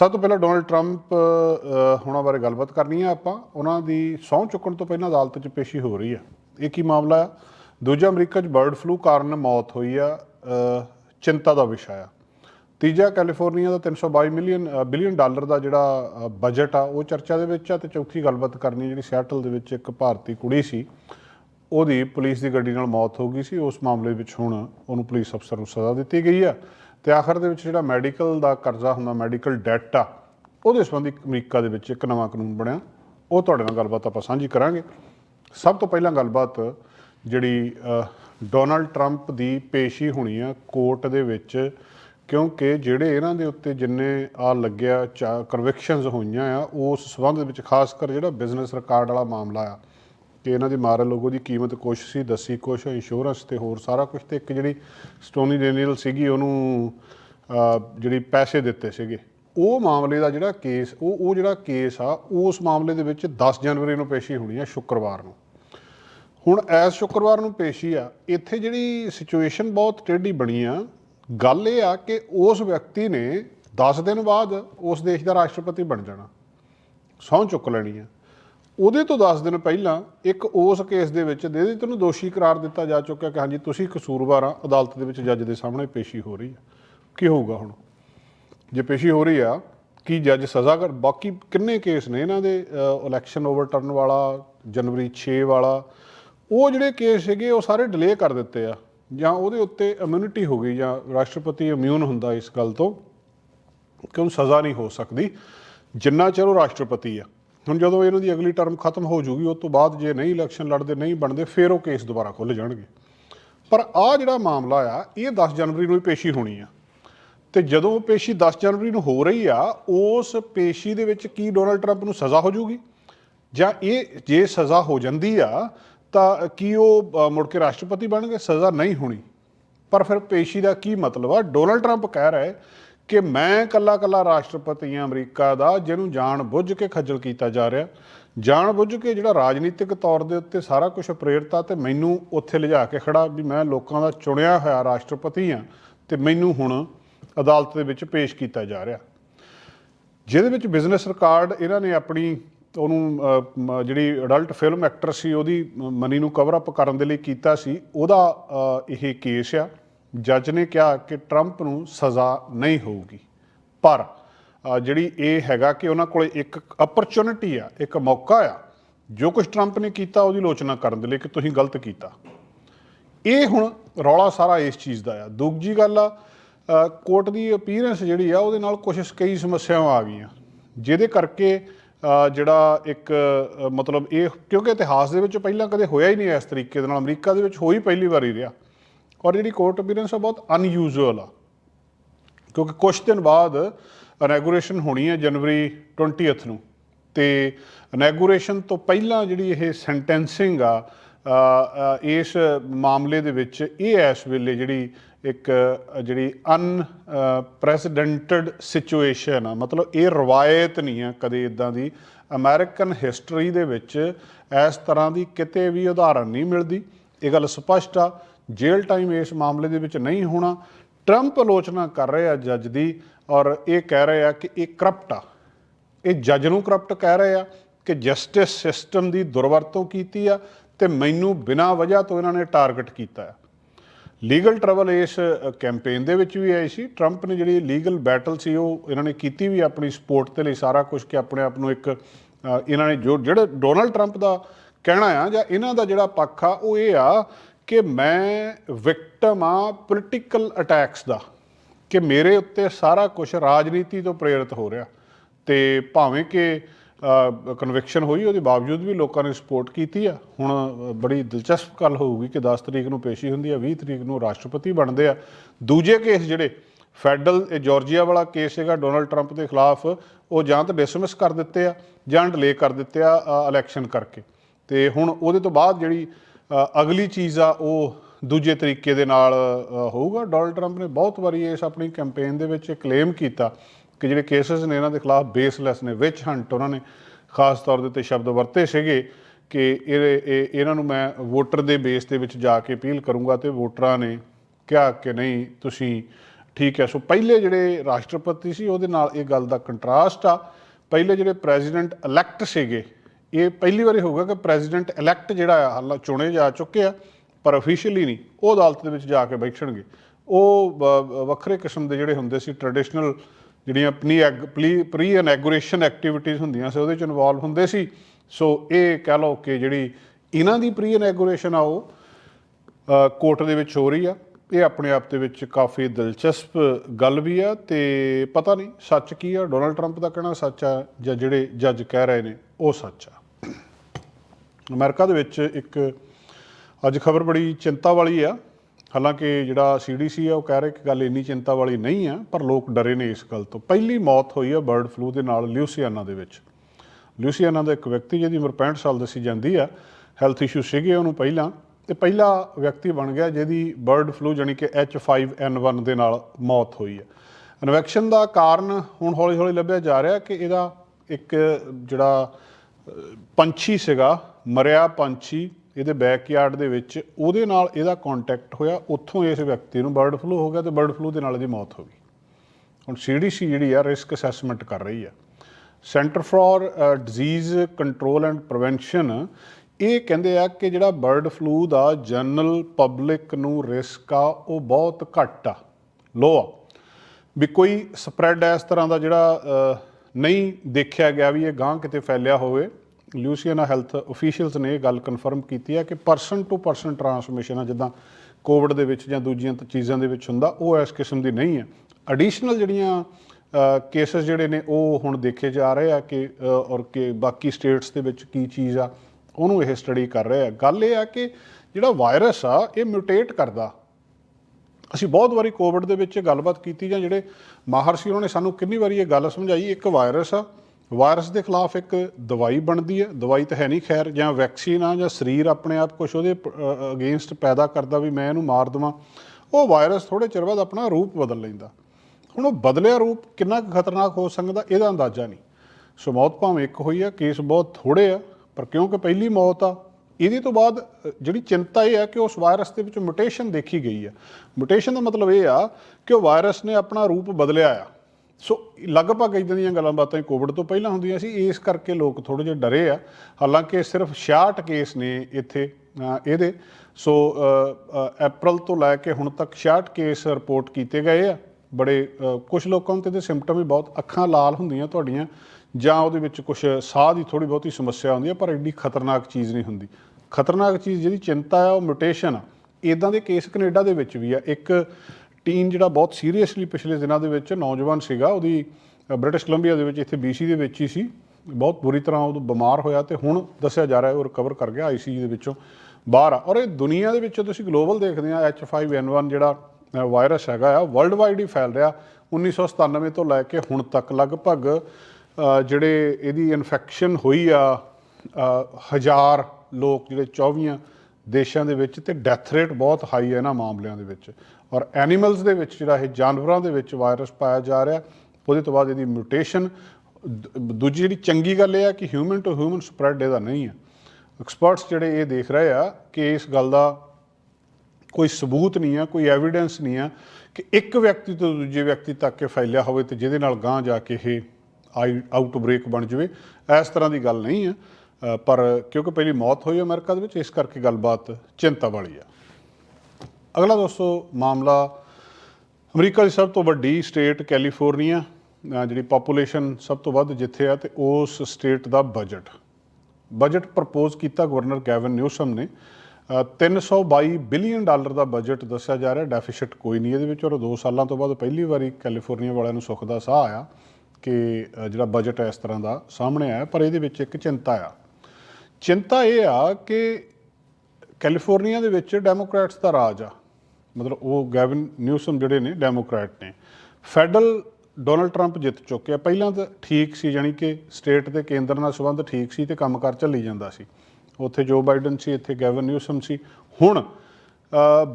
ਸਭ ਤੋਂ ਪਹਿਲਾਂ ਡੋਨਲਡ ਟਰੰਪ ਹੁਣਾਂ ਬਾਰੇ ਗੱਲਬਾਤ ਕਰਨੀ ਹੈ ਆਪਾਂ। ਉਹਨਾਂ ਦੀ ਸਹੁੰ ਚੁੱਕਣ ਤੋਂ ਪਹਿਲਾਂ ਅਦਾਲਤ 'ਚ ਪੇਸ਼ੀ ਹੋ ਰਹੀ ਹੈ ਇਹ ਕੀ ਮਾਮਲਾ ਆ? ਦੂਜਾ, ਅਮਰੀਕਾ 'ਚ ਬਰਡ ਫਲੂ ਕਾਰਨ ਮੌਤ ਹੋਈ ਆ। ਚਿੰਤਾ ਦਾ ਵਿਸ਼ਾ ਆ। ਤੀਜਾ, ਕੈਲੀਫੋਰਨੀਆ ਦਾ 322 ਮਿਲੀਅਨ ਬਿਲੀਅਨ ਡਾਲਰ ਦਾ ਜਿਹੜਾ ਬਜਟ ਆ, ਉਹ ਚਰਚਾ ਦੇ ਵਿੱਚ ਆ ਤੇ ਚੌਥੀ ਗੱਲਬਾਤ ਕਰਨੀ ਜਿਹੜੀ ਸਿਆਟਲ ਦੇ ਵਿੱਚ ਇੱਕ ਭਾਰਤੀ ਕੁੜੀ ਸੀ। ਉਹਦੀ ਪੁਲਿਸ ਦੀ ਗੱਡੀ ਨਾਲ ਮੌਤ ਹੋ ਗਈ ਸੀ। ਉਸ ਮਾਮਲੇ ਵਿੱਚ ਹੁਣ ਉਹਨੂੰ ਪੁਲਿਸ ਅਫਸਰ ਨੂੰ ਸਜ਼ਾ ਦਿੱਤੀ ਗਈ ਆ। ਤੇ ਆਖਰ ਦੇ ਵਿੱਚ ਜਿਹੜਾ ਮੈਡੀਕਲ ਦਾ ਕਰਜ਼ਾ ਹੁੰਦਾ, ਮੈਡੀਕਲ ਡੈਟ ਆ, ਉਹਦੇ ਸੰਬੰਧੀ ਅਮਰੀਕਾ ਦੇ ਵਿੱਚ ਇੱਕ ਨਵਾਂ ਕਾਨੂੰਨ ਬਣਿਆ। ਉਹ ਤੁਹਾਡੇ ਨਾਲ ਗੱਲਬਾਤ ਆਪਾਂ ਸਾਂਝੀ ਕਰਾਂਗੇ। ਸਭ ਤੋਂ ਪਹਿਲਾਂ ਗੱਲਬਾਤ ਜਿਹੜੀ ਡੋਨਲਡ ਟਰੰਪ ਦੀ ਪੇਸ਼ੀ ਹੋਣੀ ਆ ਕੋਰਟ ਦੇ ਵਿੱਚ, ਕਿਉਂਕਿ ਜਿਹੜੇ ਇਹਨਾਂ ਦੇ ਉੱਤੇ ਜਿੰਨੇ ਆ ਲੱਗਿਆ ਕਨਵਿਕਸ਼ਨਸ ਹੋਈਆਂ ਆ, ਉਸ ਸਬੰਧ ਵਿੱਚ ਖਾਸ ਕਰ ਜਿਹੜਾ ਬਿਜ਼ਨਸ ਰਿਕਾਰਡ ਵਾਲਾ ਮਾਮਲਾ ਆ ਕਿ ਇਹਨਾਂ ਦੀ ਮਾਰਨ ਲੋਗੋ ਦੀ ਕੀਮਤ ਕੁਛ ਸੀ, ਦੱਸੀ ਕੁਛ ਇੰਸ਼ੋਰੈਂਸ ਤੇ ਹੋਰ ਸਾਰਾ ਕੁਝ ਤੇ ਇੱਕ ਜਿਹੜੀ ਸਟੋਨੀ ਡੈਨੀਅਲ ਸੀਗੀ, ਉਹਨੂੰ ਜਿਹੜੀ ਪੈਸੇ ਦਿੱਤੇ ਸੀਗੇ। ਉਹ ਮਾਮਲੇ ਦਾ ਜਿਹੜਾ ਕੇਸ, ਉਹ ਉਹ ਜਿਹੜਾ ਕੇਸ ਆ, ਉਸ ਮਾਮਲੇ ਦੇ ਵਿੱਚ 10 ਜਨਵਰੀ ਨੂੰ ਪੇਸ਼ੀ ਹੋਣੀ ਆ, ਸ਼ੁੱਕਰਵਾਰ ਨੂੰ। ਹੁਣ ਐਸ ਸ਼ੁੱਕਰਵਾਰ ਨੂੰ ਪੇਸ਼ੀ ਆ, ਇੱਥੇ ਜਿਹੜੀ ਸਿਚੁਏਸ਼ਨ ਬਹੁਤ ਟੇਢੀ ਬਣੀ ਆ, ਗੱਲ ਇਹ ਆ ਕਿ ਉਸ ਵਿਅਕਤੀ ਨੇ 10 ਦਿਨ ਬਾਅਦ ਉਸ ਦੇਸ਼ ਦਾ ਰਾਸ਼ਟਰਪਤੀ ਬਣ ਜਾਣਾ। ਸਹੁੰ ਚੁੱਕ ਲੈਣੀ ਆ। ਉਹਦੇ ਤੋਂ 10 ਦਿਨ ਪਹਿਲਾਂ ਇੱਕ ਉਸ ਕੇਸ ਦੇ ਵਿੱਚ ਦੇ ਤੈਨੂੰ ਦੋਸ਼ੀ ਕਰਾਰ ਦਿੱਤਾ ਜਾ ਚੁੱਕਿਆ ਕਿ ਹਾਂਜੀ, ਤੁਸੀਂ ਕਸੂਰਵਾਰ ਆ, ਅਦਾਲਤ ਦੇ ਵਿੱਚ ਜੱਜ ਦੇ ਸਾਹਮਣੇ ਪੇਸ਼ੀ ਹੋ ਰਹੀ ਆ। ਕੀ ਹੋਊਗਾ ਹੁਣ? ਜੇ ਪੇਸ਼ੀ ਹੋ ਰਹੀ ਆ, ਕੀ ਜੱਜ ਸਜ਼ਾ ਕਰ, ਬਾਕੀ ਕਿੰਨੇ ਕੇਸ ਨੇ ਇਹਨਾਂ ਦੇ ਇਲੈਕਸ਼ਨ ਓਵਰਟਰਨ ਵਾਲਾ, ਜਨਵਰੀ 6 ਵਾਲਾ, ਉਹ ਜਿਹੜੇ ਕੇਸ ਸੀਗੇ ਉਹ ਸਾਰੇ ਡਿਲੇ ਕਰ ਦਿੱਤੇ ਆ। ਜਾਂ ਉਹਦੇ ਉੱਤੇ ਇਮਿਊਨਿਟੀ ਹੋ ਗਈ, ਜਾਂ ਰਾਸ਼ਟਰਪਤੀ ਇਮਿਊਨ ਹੁੰਦਾ ਇਸ ਗੱਲ ਤੋਂ ਕਿ ਉਹਨੂੰ ਸਜ਼ਾ ਨਹੀਂ ਹੋ ਸਕਦੀ, ਜਿੰਨਾ ਚਿਰ ਉਹ ਰਾਸ਼ਟਰਪਤੀ ਆ। ਹੁਣ ਜਦੋਂ ਇਹਨਾਂ ਦੀ ਅਗਲੀ ਟਰਮ ਖਤਮ ਹੋ ਜੂਗੀ, ਉਸ ਤੋਂ ਬਾਅਦ ਜੇ ਨਹੀਂ ਇਲੈਕਸ਼ਨ ਲੜਦੇ, ਨਹੀਂ ਬਣਦੇ, ਫਿਰ ਉਹ ਕੇਸ ਦੁਬਾਰਾ ਖੁੱਲ ਜਾਣਗੇ। ਪਰ ਆ ਜਿਹੜਾ ਮਾਮਲਾ ਆ, ਇਹ 10 ਜਨਵਰੀ ਨੂੰ ਹੀ ਪੇਸ਼ੀ ਹੋਣੀ ਆ। ਤੇ ਜਦੋਂ ਉਹ ਪੇਸ਼ੀ 10 ਜਨਵਰੀ ਨੂੰ ਹੋ ਰਹੀ ਆ, ਉਸ ਪੇਸ਼ੀ ਦੇ ਵਿੱਚ ਕੀ ਡੋਨਲਡ ਟਰੰਪ ਨੂੰ ਸਜ਼ਾ ਹੋ ਜੂਗੀ? ਜਾਂ ਇਹ ਜੇ ਸਜ਼ਾ ਹੋ ਜਾਂਦੀ ਆ, ਤਾਂ ਕੀ ਉਹ ਮੁੜ ਕੇ ਰਾਸ਼ਟਰਪਤੀ ਬਣ ਬਣਨਗੇ? ਸਜ਼ਾ ਨਹੀਂ ਹੋਣੀ। ਪਰ ਫਿਰ ਪੇਸ਼ੀ ਦਾ ਕੀ ਮਤਲਬ ਆ? ਡੋਨਲਡ ਟਰੰਪ ਕਹਿ ਰਿਹਾ ਹੈ ਕਿ ਮੈਂ ਕੱਲਾ ਕੱਲਾ ਰਾਸ਼ਟਰਪਤੀ ਹਾਂ ਅਮਰੀਕਾ ਦਾ, ਜਿਹਨੂੰ ਜਾਣ ਬੁੱਝ ਕੇ ਖੱਜਲ ਕੀਤਾ ਜਾ ਰਿਹਾ। ਜਾਣ ਬੁੱਝ ਕੇ ਜਿਹੜਾ ਰਾਜਨੀਤਿਕ ਤੌਰ ਦੇ ਉੱਤੇ ਸਾਰਾ ਕੁਝ ਪ੍ਰੇਰਤਾ ਤੇ ਮੈਨੂੰ ਉੱਥੇ ਲਿਜਾ ਕੇ ਖੜਾ ਵੀ ਮੈਂ ਲੋਕਾਂ ਦਾ ਚੁਣਿਆ ਹੋਇਆ ਰਾਸ਼ਟਰਪਤੀ ਹਾਂ ਤੇ ਮੈਨੂੰ ਹੁਣ ਅਦਾਲਤ ਦੇ ਵਿੱਚ ਪੇਸ਼ ਕੀਤਾ ਜਾ ਰਿਹਾ। ਜਿਹਦੇ ਵਿੱਚ ਬਿਜ਼ਨਸ ਰਿਕਾਰਡ, ਇਹਨਾਂ ਨੇ ਆਪਣੀ ਉਹਨੂੰ ਜਿਹੜੀ ਅਡਲਟ ਫਿਲਮ ਐਕਟਰ ਸੀ, ਉਹਦੀ ਮਨੀ ਨੂੰ ਕਵਰ ਅਪ ਕਰਨ ਦੇ ਲਈ ਕੀਤਾ ਸੀ। ਉਹਦਾ ਇਹ ਕੇਸ ਆ। ਜੱਜ ਨੇ ਕਿਹਾ ਕਿ ਟਰੰਪ ਨੂੰ ਸਜ਼ਾ ਨਹੀਂ ਹੋਊਗੀ। ਪਰ ਜਿਹੜੀ ਇਹ ਹੈਗਾ ਕਿ ਉਹਨਾਂ ਕੋਲੇ ਇੱਕ ਅਪਰਚੂਨਿਟੀ ਆ, ਇੱਕ ਮੌਕਾ ਆ, ਜੋ ਕੁਝ ਟਰੰਪ ਨੇ ਕੀਤਾ ਉਹਦੀ ਆਲੋਚਨਾ ਕਰਨ ਦੇ ਲਈ ਕਿ ਤੁਸੀਂ ਗਲਤ ਕੀਤਾ। ਇਹ ਹੁਣ ਰੌਲਾ ਸਾਰਾ ਇਸ ਚੀਜ਼ ਦਾ ਆ। ਦੂਜੀ ਗੱਲ ਆ ਕੋਰਟ ਦੀ ਅਪੀਅਰੈਂਸ ਜਿਹੜੀ ਆ, ਉਹਦੇ ਨਾਲ ਕੁਝ ਕਈ ਸਮੱਸਿਆਵਾਂ ਆ ਗਈਆਂ। ਜਿਹਦੇ ਕਰਕੇ ਜਿਹੜਾ ਇੱਕ ਮਤਲਬ ਇਹ ਕਿਉਂਕਿ ਇਤਿਹਾਸ ਦੇ ਵਿੱਚ ਪਹਿਲਾਂ ਕਦੇ ਹੋਇਆ ਹੀ ਨਹੀਂ ਇਸ ਤਰੀਕੇ ਦੇ ਨਾਲ। ਅਮਰੀਕਾ ਦੇ ਵਿੱਚ ਹੋਈ ਪਹਿਲੀ ਵਾਰੀ ਰਿਹਾ। ਔਰ ਜਿਹੜੀ ਕੋਰਟ ਅਪੀਅਰੈਂਸ ਆ ਬਹੁਤ ਅਨਯੂਜ਼ੂਅਲ ਆ ਕਿਉਂਕਿ ਕੁਝ ਦਿਨ ਬਾਅਦ ਇਨੈਗੂਰੇਸ਼ਨ ਹੋਣੀ ਹੈ ਜਨਵਰੀ 20th ਨੂੰ ਤੇ ਇਨੈਗੂਰੇਸ਼ਨ ਤੋਂ ਪਹਿਲਾਂ ਜਿਹੜੀ ਇਹ ਸੈਂਟੈਂਸਿੰਗ ਆ ਇਸ ਮਾਮਲੇ ਦੇ ਵਿੱਚ ਇਹ ਇਸ ਵੇਲੇ ਜਿਹੜੀ ਇੱਕ ਜਿਹੜੀ ਅਨ ਪ੍ਰੈਸੀਡੈਂਟਡ ਸਿਚੁਏਸ਼ਨ ਆ ਮਤਲਬ ਇਹ ਰਵਾਇਤ ਨਹੀਂ ਆ ਕਦੇ ਇਦਾਂ ਦੀ ਅਮਰੀਕਨ ਹਿਸਟਰੀ ਦੇ ਵਿੱਚ ਇਸ ਤਰ੍ਹਾਂ ਦੀ ਕਿਤੇ ਵੀ ਉਦਾਹਰਨ ਨਹੀਂ ਮਿਲਦੀ ਇਹ ਗੱਲ ਸਪਸ਼ਟ ਆ ਜੇਲ੍ਹ ਟਾਈਮ ਇਸ ਮਾਮਲੇ ਦੇ ਵਿੱਚ ਨਹੀਂ ਹੋਣਾ। ਟਰੰਪ ਆਲੋਚਨਾ ਕਰ ਰਹੇ ਆ ਜੱਜ ਦੀ ਔਰ ਇਹ ਕਹਿ ਰਹੇ ਆ ਕਿ ਇਹ ਕਰਪਟ ਆ। ਇਹ ਜੱਜ ਨੂੰ ਕਰਪਟ ਕਹਿ ਰਹੇ ਆ ਕਿ ਜਸਟਿਸ ਸਿਸਟਮ ਦੀ ਦੁਰਵਰਤੋਂ ਕੀਤੀ ਆ ਤੇ ਮੈਨੂੰ ਬਿਨਾਂ ਵਜ੍ਹਾ ਤੋਂ ਇਹਨਾਂ ਨੇ ਟਾਰਗੇਟ ਕੀਤਾ ਆ। ਲੀਗਲ ਟਰਬਲ ਇਸ ਕੈਂਪੇਨ ਦੇ ਵਿੱਚ ਵੀ ਆਈ ਸੀ। ਟਰੰਪ ਨੇ ਜਿਹੜੀ ਲੀਗਲ ਬੈਟਲ ਸੀ ਉਹ ਇਹਨਾਂ ਨੇ ਕੀਤੀ ਵੀ ਆਪਣੀ ਸਪੋਰਟ ਦੇ ਲਈ ਸਾਰਾ ਕੁਝ ਕਿ ਆਪਣੇ ਆਪ ਨੂੰ ਇੱਕ ਇਹਨਾਂ ਨੇ ਜੋ ਜਿਹੜੇ ਡੋਨਲਡ ਟਰੰਪ ਦਾ ਕਹਿਣਾ ਆ ਜਾਂ ਇਹਨਾਂ ਦਾ ਜਿਹੜਾ ਪੱਖ ਆ ਉਹ ਇਹ ਆ ਕਿ ਮੈਂ ਵਿਕਟਮ ਆ ਪੋਲਿਟੀਕਲ ਅਟੈਕਸ ਦਾ, ਕਿ ਮੇਰੇ ਉੱਤੇ ਸਾਰਾ ਕੁਝ ਰਾਜਨੀਤੀ ਤੋਂ ਪ੍ਰੇਰਿਤ ਹੋ ਰਿਹਾ। ਤੇ ਭਾਵੇਂ ਕਿ ਕਨਵਿਕਸ਼ਨ ਹੋਈ, ਉਹਦੇ ਬਾਵਜੂਦ ਵੀ ਲੋਕਾਂ ਨੇ ਸਪੋਰਟ ਕੀਤੀ ਆ। ਹੁਣ ਬੜੀ ਦਿਲਚਸਪ ਗੱਲ ਹੋਊਗੀ ਕਿ 10 ਤਰੀਕ ਨੂੰ ਪੇਸ਼ੀ ਹੁੰਦੀ ਆ 20 ਤਰੀਕ ਨੂੰ ਰਾਸ਼ਟਰਪਤੀ ਬਣਦੇ ਆ। ਦੂਜੇ ਕੇਸ ਜਿਹੜੇ, ਫੈਡਰਲ, ਇਹ ਜਾਰਜੀਆ ਵਾਲਾ ਕੇਸ ਹੈਗਾ, ਡੋਨਲਡ ਟਰੰਪ ਦੇ ਖਿਲਾਫ, ਉਹ ਜਾਂ ਤਾਂ ਡਿਸਮਿਸ ਕਰ ਦਿੱਤੇ ਆ, ਜਾਂ ਡਿਲੇ ਕਰ ਦਿੱਤੇ ਆ ਇਲੈਕਸ਼ਨ ਕਰਕੇ। ਤੇ ਹੁਣ ਉਹਦੇ ਤੋਂ ਬਾਅਦ ਜਿਹੜੀ ਅਗਲੀ ਚੀਜ਼ ਆ, ਉਹ ਦੂਜੇ ਤਰੀਕੇ ਦੇ ਨਾਲ ਹੋਊਗਾ। ਡੋਨਲਡ ਟਰੰਪ ਨੇ ਬਹੁਤ ਵਾਰੀ ਇਸ ਆਪਣੀ ਕੈਂਪੇਨ ਦੇ ਵਿੱਚ ਕਲੇਮ ਕੀਤਾ ਕਿ ਜਿਹੜੇ ਕੇਸਸ ਨੇ ਇਹਨਾਂ ਦੇ ਖਿਲਾਫ ਬੇਸਲੈਸ ਨੇ ਵਿਚ ਹੰਟ ਉਹਨਾਂ ਨੇ ਖਾਸ ਤੌਰ ਦੇ ਉੱਤੇ ਸ਼ਬਦ ਵਰਤੇ ਸੀਗੇ ਕਿ ਇਹ, ਇਹ- ਇਹਨਾਂ ਨੂੰ ਮੈਂ ਵੋਟਰ ਦੇ ਬੇਸ ਦੇ ਵਿੱਚ ਜਾ ਕੇ ਅਪੀਲ ਕਰੂੰਗਾ ਤੇ ਵੋਟਰਾਂ ਨੇ ਕਿਹਾ ਕਿ ਨਹੀਂ, ਤੁਸੀਂ ਠੀਕ ਹੈ। ਸੋ ਪਹਿਲੇ ਜਿਹੜੇ ਰਾਸ਼ਟਰਪਤੀ ਸੀ, ਉਹਦੇ ਨਾਲ ਇਹ ਗੱਲ ਦਾ ਕੰਟਰਾਸਟ ਆ। ਪਹਿਲੇ ਜਿਹੜੇ ਪ੍ਰੈਜ਼ੀਡੈਂਟ ਇਲੈਕਟ ਸੀਗੇ ਇਹ ਪਹਿਲੀ ਵਾਰੀ ਹੋਊਗਾ ਕਿ ਪ੍ਰੈਜ਼ੀਡੈਂਟ ਇਲੈਕਟ ਜਿਹੜਾ ਆ, ਹਾਲਾ ਚੁਣੇ ਜਾ ਚੁੱਕੇ ਆ, ਪਰ ਅਫੀਸ਼ੀਅਲੀ ਨਹੀਂ, ਉਹ ਅਦਾਲਤ ਦੇ ਵਿੱਚ ਜਾ ਕੇ ਬੈਠਣਗੇ। ਉਹ ਵੱਖਰੇ ਕਿਸਮ ਦੇ ਜਿਹੜੇ ਹੁੰਦੇ ਸੀ ਟ੍ਰੈਡੀਸ਼ਨਲ ਜਿਹੜੀਆਂ ਪਲੀ ਪ੍ਰੀ ਇਨੈਗੋਰੇਸ਼ਨ ਐਕਟੀਵਿਟੀਜ਼ ਹੁੰਦੀਆਂ ਸੀ, ਉਹਦੇ ਚ ਇਨਵੋਲਵ ਹੁੰਦੇ ਸੀ। ਸੋ ਇਹ ਕਹਿ ਲਓ ਕਿ ਜਿਹੜੀ ਇਹਨਾਂ ਦੀ ਪ੍ਰੀ ਇਨੈਗੋਰੇਸ਼ਨ ਆ, ਉਹ ਕੋਰਟ ਦੇ ਵਿੱਚ ਹੋ ਰਹੀ ਆ। ਇਹ ਆਪਣੇ ਆਪ ਦੇ ਵਿੱਚ ਕਾਫੀ ਦਿਲਚਸਪ ਗੱਲ ਵੀ ਆ ਤੇ ਪਤਾ ਨਹੀਂ, ਸੱਚ ਕੀ ਆ? ਡੋਨਲਡ ਟਰੰਪ ਦਾ ਕਹਿਣਾ ਸੱਚ ਆ ਜਾਂ ਜਿਹੜੇ ਜੱਜ ਕਹਿ ਰਹੇ ਨੇ, ਉਹ ਸੱਚ ਆ। ਅਮਰੀਕਾ ਦੇ ਵਿੱਚ ਇੱਕ ਅੱਜ ਖਬਰ ਬੜੀ ਚਿੰਤਾ ਵਾਲੀ ਆ। ਹਾਲਾਂਕਿ ਜਿਹੜਾ ਸੀਡੀਸੀ ਆ, ਉਹ ਕਹਿ ਰਿਹਾ ਕਿ ਗੱਲ ਇੰਨੀ ਚਿੰਤਾ ਵਾਲੀ ਨਹੀਂ ਆ, ਪਰ ਲੋਕ ਡਰੇ ਨੇ ਇਸ ਗੱਲ ਤੋਂ। ਪਹਿਲੀ ਮੌਤ ਹੋਈ ਆ ਬਰਡ ਫਲੂ ਦੇ ਨਾਲ ਲਿਊਸੀਆਨਾ ਦੇ ਵਿੱਚ। ਲਿਊਸੀਆਨਾ ਦਾ ਇੱਕ ਵਿਅਕਤੀ ਜਿਹਦੀ ਉਮਰ 65 ਸਾਲ ਦੱਸੀ ਜਾਂਦੀ ਆ, ਹੈਲਥ ਇਸ਼ੂ ਸੀਗੇ ਉਹਨੂੰ ਪਹਿਲਾਂ, ਤੇ ਪਹਿਲਾ ਵਿਅਕਤੀ ਬਣ ਗਿਆ ਜਿਹਦੀ ਬਰਡ ਫਲੂ ਜਾਨੀ ਕਿ H5N1 ਦੇ ਨਾਲ ਮੌਤ ਹੋਈ ਹੈ ਇਨਫੈਕਸ਼ਨ ਦਾ ਕਾਰਨ ਹੁਣ ਹੌਲੀ-ਹੌਲੀ ਲੱਭਿਆ ਜਾ ਰਿਹਾ ਕਿ ਇਹਦਾ ਇੱਕ ਜਿਹੜਾ ਪੰਛੀ ਸੀਗਾ ਮਰਿਆ ਪੰਛੀ ਇਹਦੇ ਬੈਕਯਾਰਡ ਦੇ ਵਿੱਚ, ਉਹਦੇ ਨਾਲ ਇਹਦਾ ਕੰਟੈਕਟ ਹੋਇਆ, ਉੱਥੋਂ ਇਸ ਵਿਅਕਤੀ ਨੂੰ ਬਰਡ ਫਲੂ ਹੋ ਗਿਆ ਤੇ ਬਰਡ ਫਲੂ ਦੇ ਨਾਲ ਇਹਦੀ ਮੌਤ ਹੋ ਗਈ। ਹੁਣ ਸੀਡੀਸੀ ਜਿਹੜੀ ਆ ਰਿਸਕ ਅਸੈਸਮੈਂਟ ਕਰ ਰਹੀ ਆ। Centre for disease control and prevention ਇਹ ਕਹਿੰਦੇ ਆ ਕਿ ਜਿਹੜਾ ਬਰਡ ਫਲੂ ਦਾ ਜਨਰਲ ਪਬਲਿਕ ਨੂੰ ਰਿਸਕ ਆ, ਉਹ ਬਹੁਤ ਘੱਟ ਆ ਲੋ ਆ। ਵੀ ਕੋਈ ਸਪਰੈਡ ਇਸ ਤਰ੍ਹਾਂ ਦਾ ਜਿਹੜਾ ਨਹੀਂ ਦੇਖਿਆ ਗਿਆ ਵੀ ਇਹ ਗਾਂ ਕਿਤੇ ਫੈਲਿਆ ਹੋਵੇ ਲਿਊਸੀਆਨਾ ਹੈਲਥ ਅਫੀਸ਼ੀਅਲਸ ਨੇ ਇਹ ਗੱਲ ਕਨਫਰਮ ਕੀਤੀ ਹੈ ਕਿ ਪਰਸਨ ਟੂ ਪਰਸਨ ਟਰਾਂਸਮਿਸ਼ਨ ਆ, ਜਿੱਦਾਂ ਕੋਵਿਡ ਦੇ ਵਿੱਚ ਜਾਂ ਦੂਜੀਆਂ ਚੀਜ਼ਾਂ ਦੇ ਵਿੱਚ ਹੁੰਦਾ, ਉਹ ਇਸ ਕਿਸਮ ਦੀ ਨਹੀਂ ਹੈ। ਐਡੀਸ਼ਨਲ ਜਿਹੜੀਆਂ ਕੇਸਸ ਜਿਹੜੇ ਨੇ, ਉਹ ਹੁਣ ਦੇਖੇ ਜਾ ਰਹੇ ਆ ਕਿ ਔਰ ਕਿ ਬਾਕੀ ਸਟੇਟਸ ਦੇ ਵਿੱਚ ਕੀ ਚੀਜ਼ ਆ, ਉਹਨੂੰ ਇਹ ਸਟੱਡੀ ਕਰ ਰਹੇ ਆ। ਗੱਲ ਇਹ ਆ ਕਿ ਜਿਹੜਾ ਵਾਇਰਸ ਆ, ਇਹ ਮਿਊਟੇਟ ਕਰਦਾ। ਅਸੀਂ ਬਹੁਤ ਵਾਰੀ ਕੋਵਿਡ ਦੇ ਵਿੱਚ ਗੱਲਬਾਤ ਕੀਤੀ ਜਾਂ ਜਿਹੜੇ ਮਾਹਰ ਸੀ ਉਹਨਾਂ ਨੇ ਸਾਨੂੰ ਕਿੰਨੀ ਵਾਰੀ ਇਹ ਗੱਲ ਸਮਝਾਈ, ਇੱਕ ਵਾਇਰਸ ਆ ਵਾਇਰਸ ਦੇ ਖਿਲਾਫ ਇੱਕ ਦਵਾਈ ਬਣਦੀ ਹੈ। ਦਵਾਈ ਤਾਂ ਹੈ ਨਹੀਂ, ਖੈਰ, ਜਾਂ ਵੈਕਸੀਨ ਆ, ਜਾਂ ਸਰੀਰ ਆਪਣੇ ਆਪ ਕੁਝ ਉਹਦੇ ਅਗੇਂਸਟ ਪੈਦਾ ਕਰਦਾ ਵੀ ਮੈਂ ਇਹਨੂੰ ਮਾਰ ਦਵਾਂ। ਉਹ ਵਾਇਰਸ ਥੋੜੇ ਚਿਰ ਬਾਅਦ ਆਪਣਾ ਰੂਪ ਬਦਲ ਲੈਂਦਾ। ਹੁਣ ਉਹ ਬਦਲਿਆ ਰੂਪ ਕਿੰਨਾ ਕੁ ਖਤਰਨਾਕ ਹੋ ਸਕਦਾ, ਇਹਦਾ ਅੰਦਾਜ਼ਾ ਨਹੀਂ। ਸੋ ਮੌਤ ਭਾਵੇਂ ਇੱਕ ਹੋਈ ਆ, ਕੇਸ ਬਹੁਤ ਥੋੜੇ ਆ, ਪਰ ਕਿਉਂਕਿ ਪਹਿਲੀ ਮੌਤ ਆ, ਇਹਦੇ ਤੋਂ ਬਾਅਦ ਜਿਹੜੀ ਚਿੰਤਾ ਇਹ ਆ ਕਿ ਉਸ ਵਾਇਰਸ ਦੇ ਵਿੱਚ ਮਿਊਟੇਸ਼ਨ ਦੇਖੀ ਗਈ ਆ। ਮਿਊਟੇਸ਼ਨ ਦਾ ਮਤਲਬ ਇਹ ਆ ਕਿ ਉਹ ਵਾਇਰਸ ਨੇ ਆਪਣਾ ਰੂਪ ਬਦਲਿਆ ਆ। ਸੋ ਲਗਭਗ ਇਦਾਂ ਦੀਆਂ ਗੱਲਾਂ ਬਾਤਾਂ ਕੋਵਿਡ ਤੋਂ ਪਹਿਲਾਂ ਹੁੰਦੀਆਂ ਸੀ। ਇਸ ਕਰਕੇ ਲੋਕ ਥੋੜੇ ਜਿਹਾ ਡਰੇ ਆ। ਹਾਲਾਂਕਿ ਸਿਰਫ 66 ਕੇਸ ਨੇ ਇੱਥੇ ਇਹਦੇ। ਸੋ ਅਪ੍ਰੈਲ ਤੋਂ ਲੈ ਕੇ ਹੁਣ ਤੱਕ 66 ਕੇਸ ਰਿਪੋਰਟ ਕੀਤੇ ਗਏ ਆ। ਬੜੇ ਕੁਝ ਲੋਕਾਂ ਨੂੰ ਤੇ ਇਹਦੇ ਸਿੰਪਟਮ ਵੀ ਬਹੁਤ ਅੱਖਾਂ ਲਾਲ ਹੁੰਦੀਆਂ ਤੁਹਾਡੀਆਂ। ਜਾਂ ਉਹਦੇ ਵਿੱਚ ਕੁਝ ਸਾਹ ਦੀ ਥੋੜੀ ਬਹੁਤੀ ਸਮੱਸਿਆ ਹੁੰਦੀ ਹੈ ਪਰ ਐਡੀ ਖਤਰਨਾਕ ਚੀਜ਼ ਨਹੀਂ ਹੁੰਦੀ। ਖਤਰਨਾਕ ਚੀਜ਼ ਜਿਹਦੀ ਚਿੰਤਾ ਆ, ਉਹ ਮਿਊਟੇਸ਼ਨ ਆ। ਇਦਾਂ ਦੇ ਕੇਸ ਕੈਨੇਡਾ ਦੇ ਵਿੱਚ ਵੀ ਆ। ਇੱਕ ਟੀਨ ਜਿਹੜਾ ਬਹੁਤ ਸੀਰੀਅਸਲੀ ਪਿਛਲੇ ਦਿਨਾਂ ਦੇ ਵਿੱਚ ਨੌਜਵਾਨ ਸੀਗਾ, ਉਹਦੀ ਬ੍ਰਿਟਿਸ਼ ਕੋਲੰਬੀਆ ਦੇ ਵਿੱਚ ਇੱਥੇ BC ਦੇ ਵਿੱਚ ਹੀ ਸੀ। ਬਹੁਤ ਬੁਰੀ ਤਰ੍ਹਾਂ ਉਹ ਬਿਮਾਰ ਹੋਇਆ ਤੇ ਹੁਣ ਦੱਸਿਆ ਜਾ ਰਿਹਾ ਉਹ ਰਿਕਵਰ ਕਰ ਗਿਆ ਆਈਸੀਯੂ ਦੇ ਵਿੱਚੋਂ ਬਾਹਰ ਆ। ਔਰ ਇਹ ਦੁਨੀਆ ਦੇ ਵਿੱਚ ਤੁਸੀਂ ਗਲੋਬਲ ਦੇਖਦੇ ਆ H5N1 ਜਿਹੜਾ ਵਾਇਰਸ ਹੈਗਾ ਆ ਵਰਲਡ ਵਾਈਡ ਹੀ ਫੈਲ ਰਿਹਾ। 1997 ਤੋਂ ਲੈ ਕੇ ਹੁਣ ਤੱਕ ਲਗਭਗ ਜਿਹੜੇ ਇਹਦੀ ਇਨਫੈਕਸ਼ਨ ਹੋਈ ਆ ਹਜ਼ਾਰ ਲੋਕ ਜਿਹੜੇ 24 ਦੇਸ਼ਾਂ ਦੇ ਵਿੱਚ ਤੇ ਡੈਥ ਰੇਟ ਬਹੁਤ ਹਾਈ ਹੈ ਇਹਨਾਂ ਮਾਮਲਿਆਂ ਦੇ ਵਿੱਚ। ਔਰ ਐਨੀਮਲਸ ਦੇ ਵਿੱਚ ਜਿਹੜਾ ਇਹ ਜਾਨਵਰਾਂ ਦੇ ਵਿੱਚ ਵਾਇਰਸ ਪਾਇਆ ਜਾ ਰਿਹਾ ਉਹਦੇ ਤੋਂ ਬਾਅਦ ਇਹਦੀ ਮਿਊਟੇਸ਼ਨ ਦੂਜੀ ਜਿਹੜੀ ਚੰਗੀ ਗੱਲ ਇਹ ਆ ਕਿ ਹਿਊਮਨ ਟੂ ਹਿਊਮਨ ਸਪਰੈਡ ਇਹਦਾ ਨਹੀਂ ਹੈ। ਐਕਸਪਰਟਸ ਜਿਹੜੇ ਇਹ ਦੇਖ ਰਹੇ ਆ ਕਿ ਇਸ ਗੱਲ ਦਾ ਕੋਈ ਸਬੂਤ ਨਹੀਂ ਆ ਕੋਈ ਐਵੀਡੈਂਸ ਨਹੀਂ ਆ ਕਿ ਇੱਕ ਵਿਅਕਤੀ ਤੋਂ ਦੂਜੇ ਵਿਅਕਤੀ ਤੱਕ ਇਹ ਫੈਲਿਆ ਹੋਵੇ ਤੇ ਜਿਹਦੇ ਨਾਲ ਗਾਂ ਜਾ ਕੇ ਇਹ ਆਊਟਬ੍ਰੇਕ ਬਣ ਜਾਵੇ, ਇਸ ਤਰ੍ਹਾਂ ਦੀ ਗੱਲ ਨਹੀਂ ਆ ਪਰ ਕਿਉਂਕਿ ਪਹਿਲੀ ਮੌਤ ਹੋਈ ਅਮਰੀਕਾ ਦੇ ਵਿੱਚ, ਇਸ ਕਰਕੇ ਗੱਲਬਾਤ ਚਿੰਤਾ ਵਾਲੀ ਆ ਅਗਲਾ ਦੋਸਤੋ ਮਾਮਲਾ ਅਮਰੀਕਾ ਦੀ ਸਭ ਤੋਂ ਵੱਡੀ ਸਟੇਟ ਕੈਲੀਫੋਰਨੀਆ ਜਿਹੜੀ ਪੋਪੂਲੇਸ਼ਨ ਸਭ ਤੋਂ ਵੱਧ ਜਿੱਥੇ ਆ ਤੇ ਉਸ ਸਟੇਟ ਦਾ ਬਜਟ। ਬਜਟ ਪ੍ਰਪੋਜ਼ ਕੀਤਾ ਗਵਰਨਰ ਗੈਵਨ ਨਿਊਸਮ ਨੇ। ਅ, 322 ਬਿਲੀਅਨ ਡਾਲਰ ਦਾ ਬਜਟ ਦੱਸਿਆ ਜਾ ਰਿਹਾ। ਡੈਫਿਸਿਟ ਕੋਈ ਨਹੀਂ ਇਹਦੇ ਵਿੱਚ ਔਰ 2 ਸਾਲਾਂ ਤੋਂ ਬਾਅਦ ਪਹਿਲੀ ਵਾਰੀ ਕੈਲੀਫੋਰਨੀਆ ਵਾਲਿਆਂ ਨੂੰ ਸੁੱਖ ਦਾ ਸਾਹ ਆਇਆ ਕਿ ਜਿਹੜਾ ਬਜਟ ਇਸ ਤਰ੍ਹਾਂ ਦਾ ਸਾਹਮਣੇ ਆਇਆ ਪਰ ਇਹਦੇ ਵਿੱਚ ਇੱਕ ਚਿੰਤਾ ਆ। ਚਿੰਤਾ ਇਹ ਆ ਕਿ ਕੈਲੀਫੋਰਨੀਆ ਦੇ ਵਿੱਚ ਡੈਮੋਕ੍ਰੈਟਸ ਦਾ ਰਾਜ ਆ। ਮਤਲਬ ਉਹ ਗੈਵਨ ਨਿਊਸਮ ਜਿਹੜੇ ਨੇ ਡੈਮੋਕ੍ਰੈਟ ਨੇ। ਫੈਡਰਲ ਡੋਨਲਡ ਟਰੰਪ ਜਿੱਤ ਚੁੱਕਿਆ। ਪਹਿਲਾਂ ਤਾਂ ਠੀਕ ਸੀ ਜਾਨੀ ਕਿ ਸਟੇਟ ਤੇ ਕੇਂਦਰ ਨਾਲ ਸੰਬੰਧ ਠੀਕ ਸੀ ਤੇ ਕੰਮਕਾਰ ਚੱਲੀ ਜਾਂਦਾ ਸੀ। ਉੱਥੇ ਜੋ ਬਾਈਡਨ ਸੀ, ਇੱਥੇ ਗੈਵਨ ਨਿਊਸਮ ਸੀ। ਹੁਣ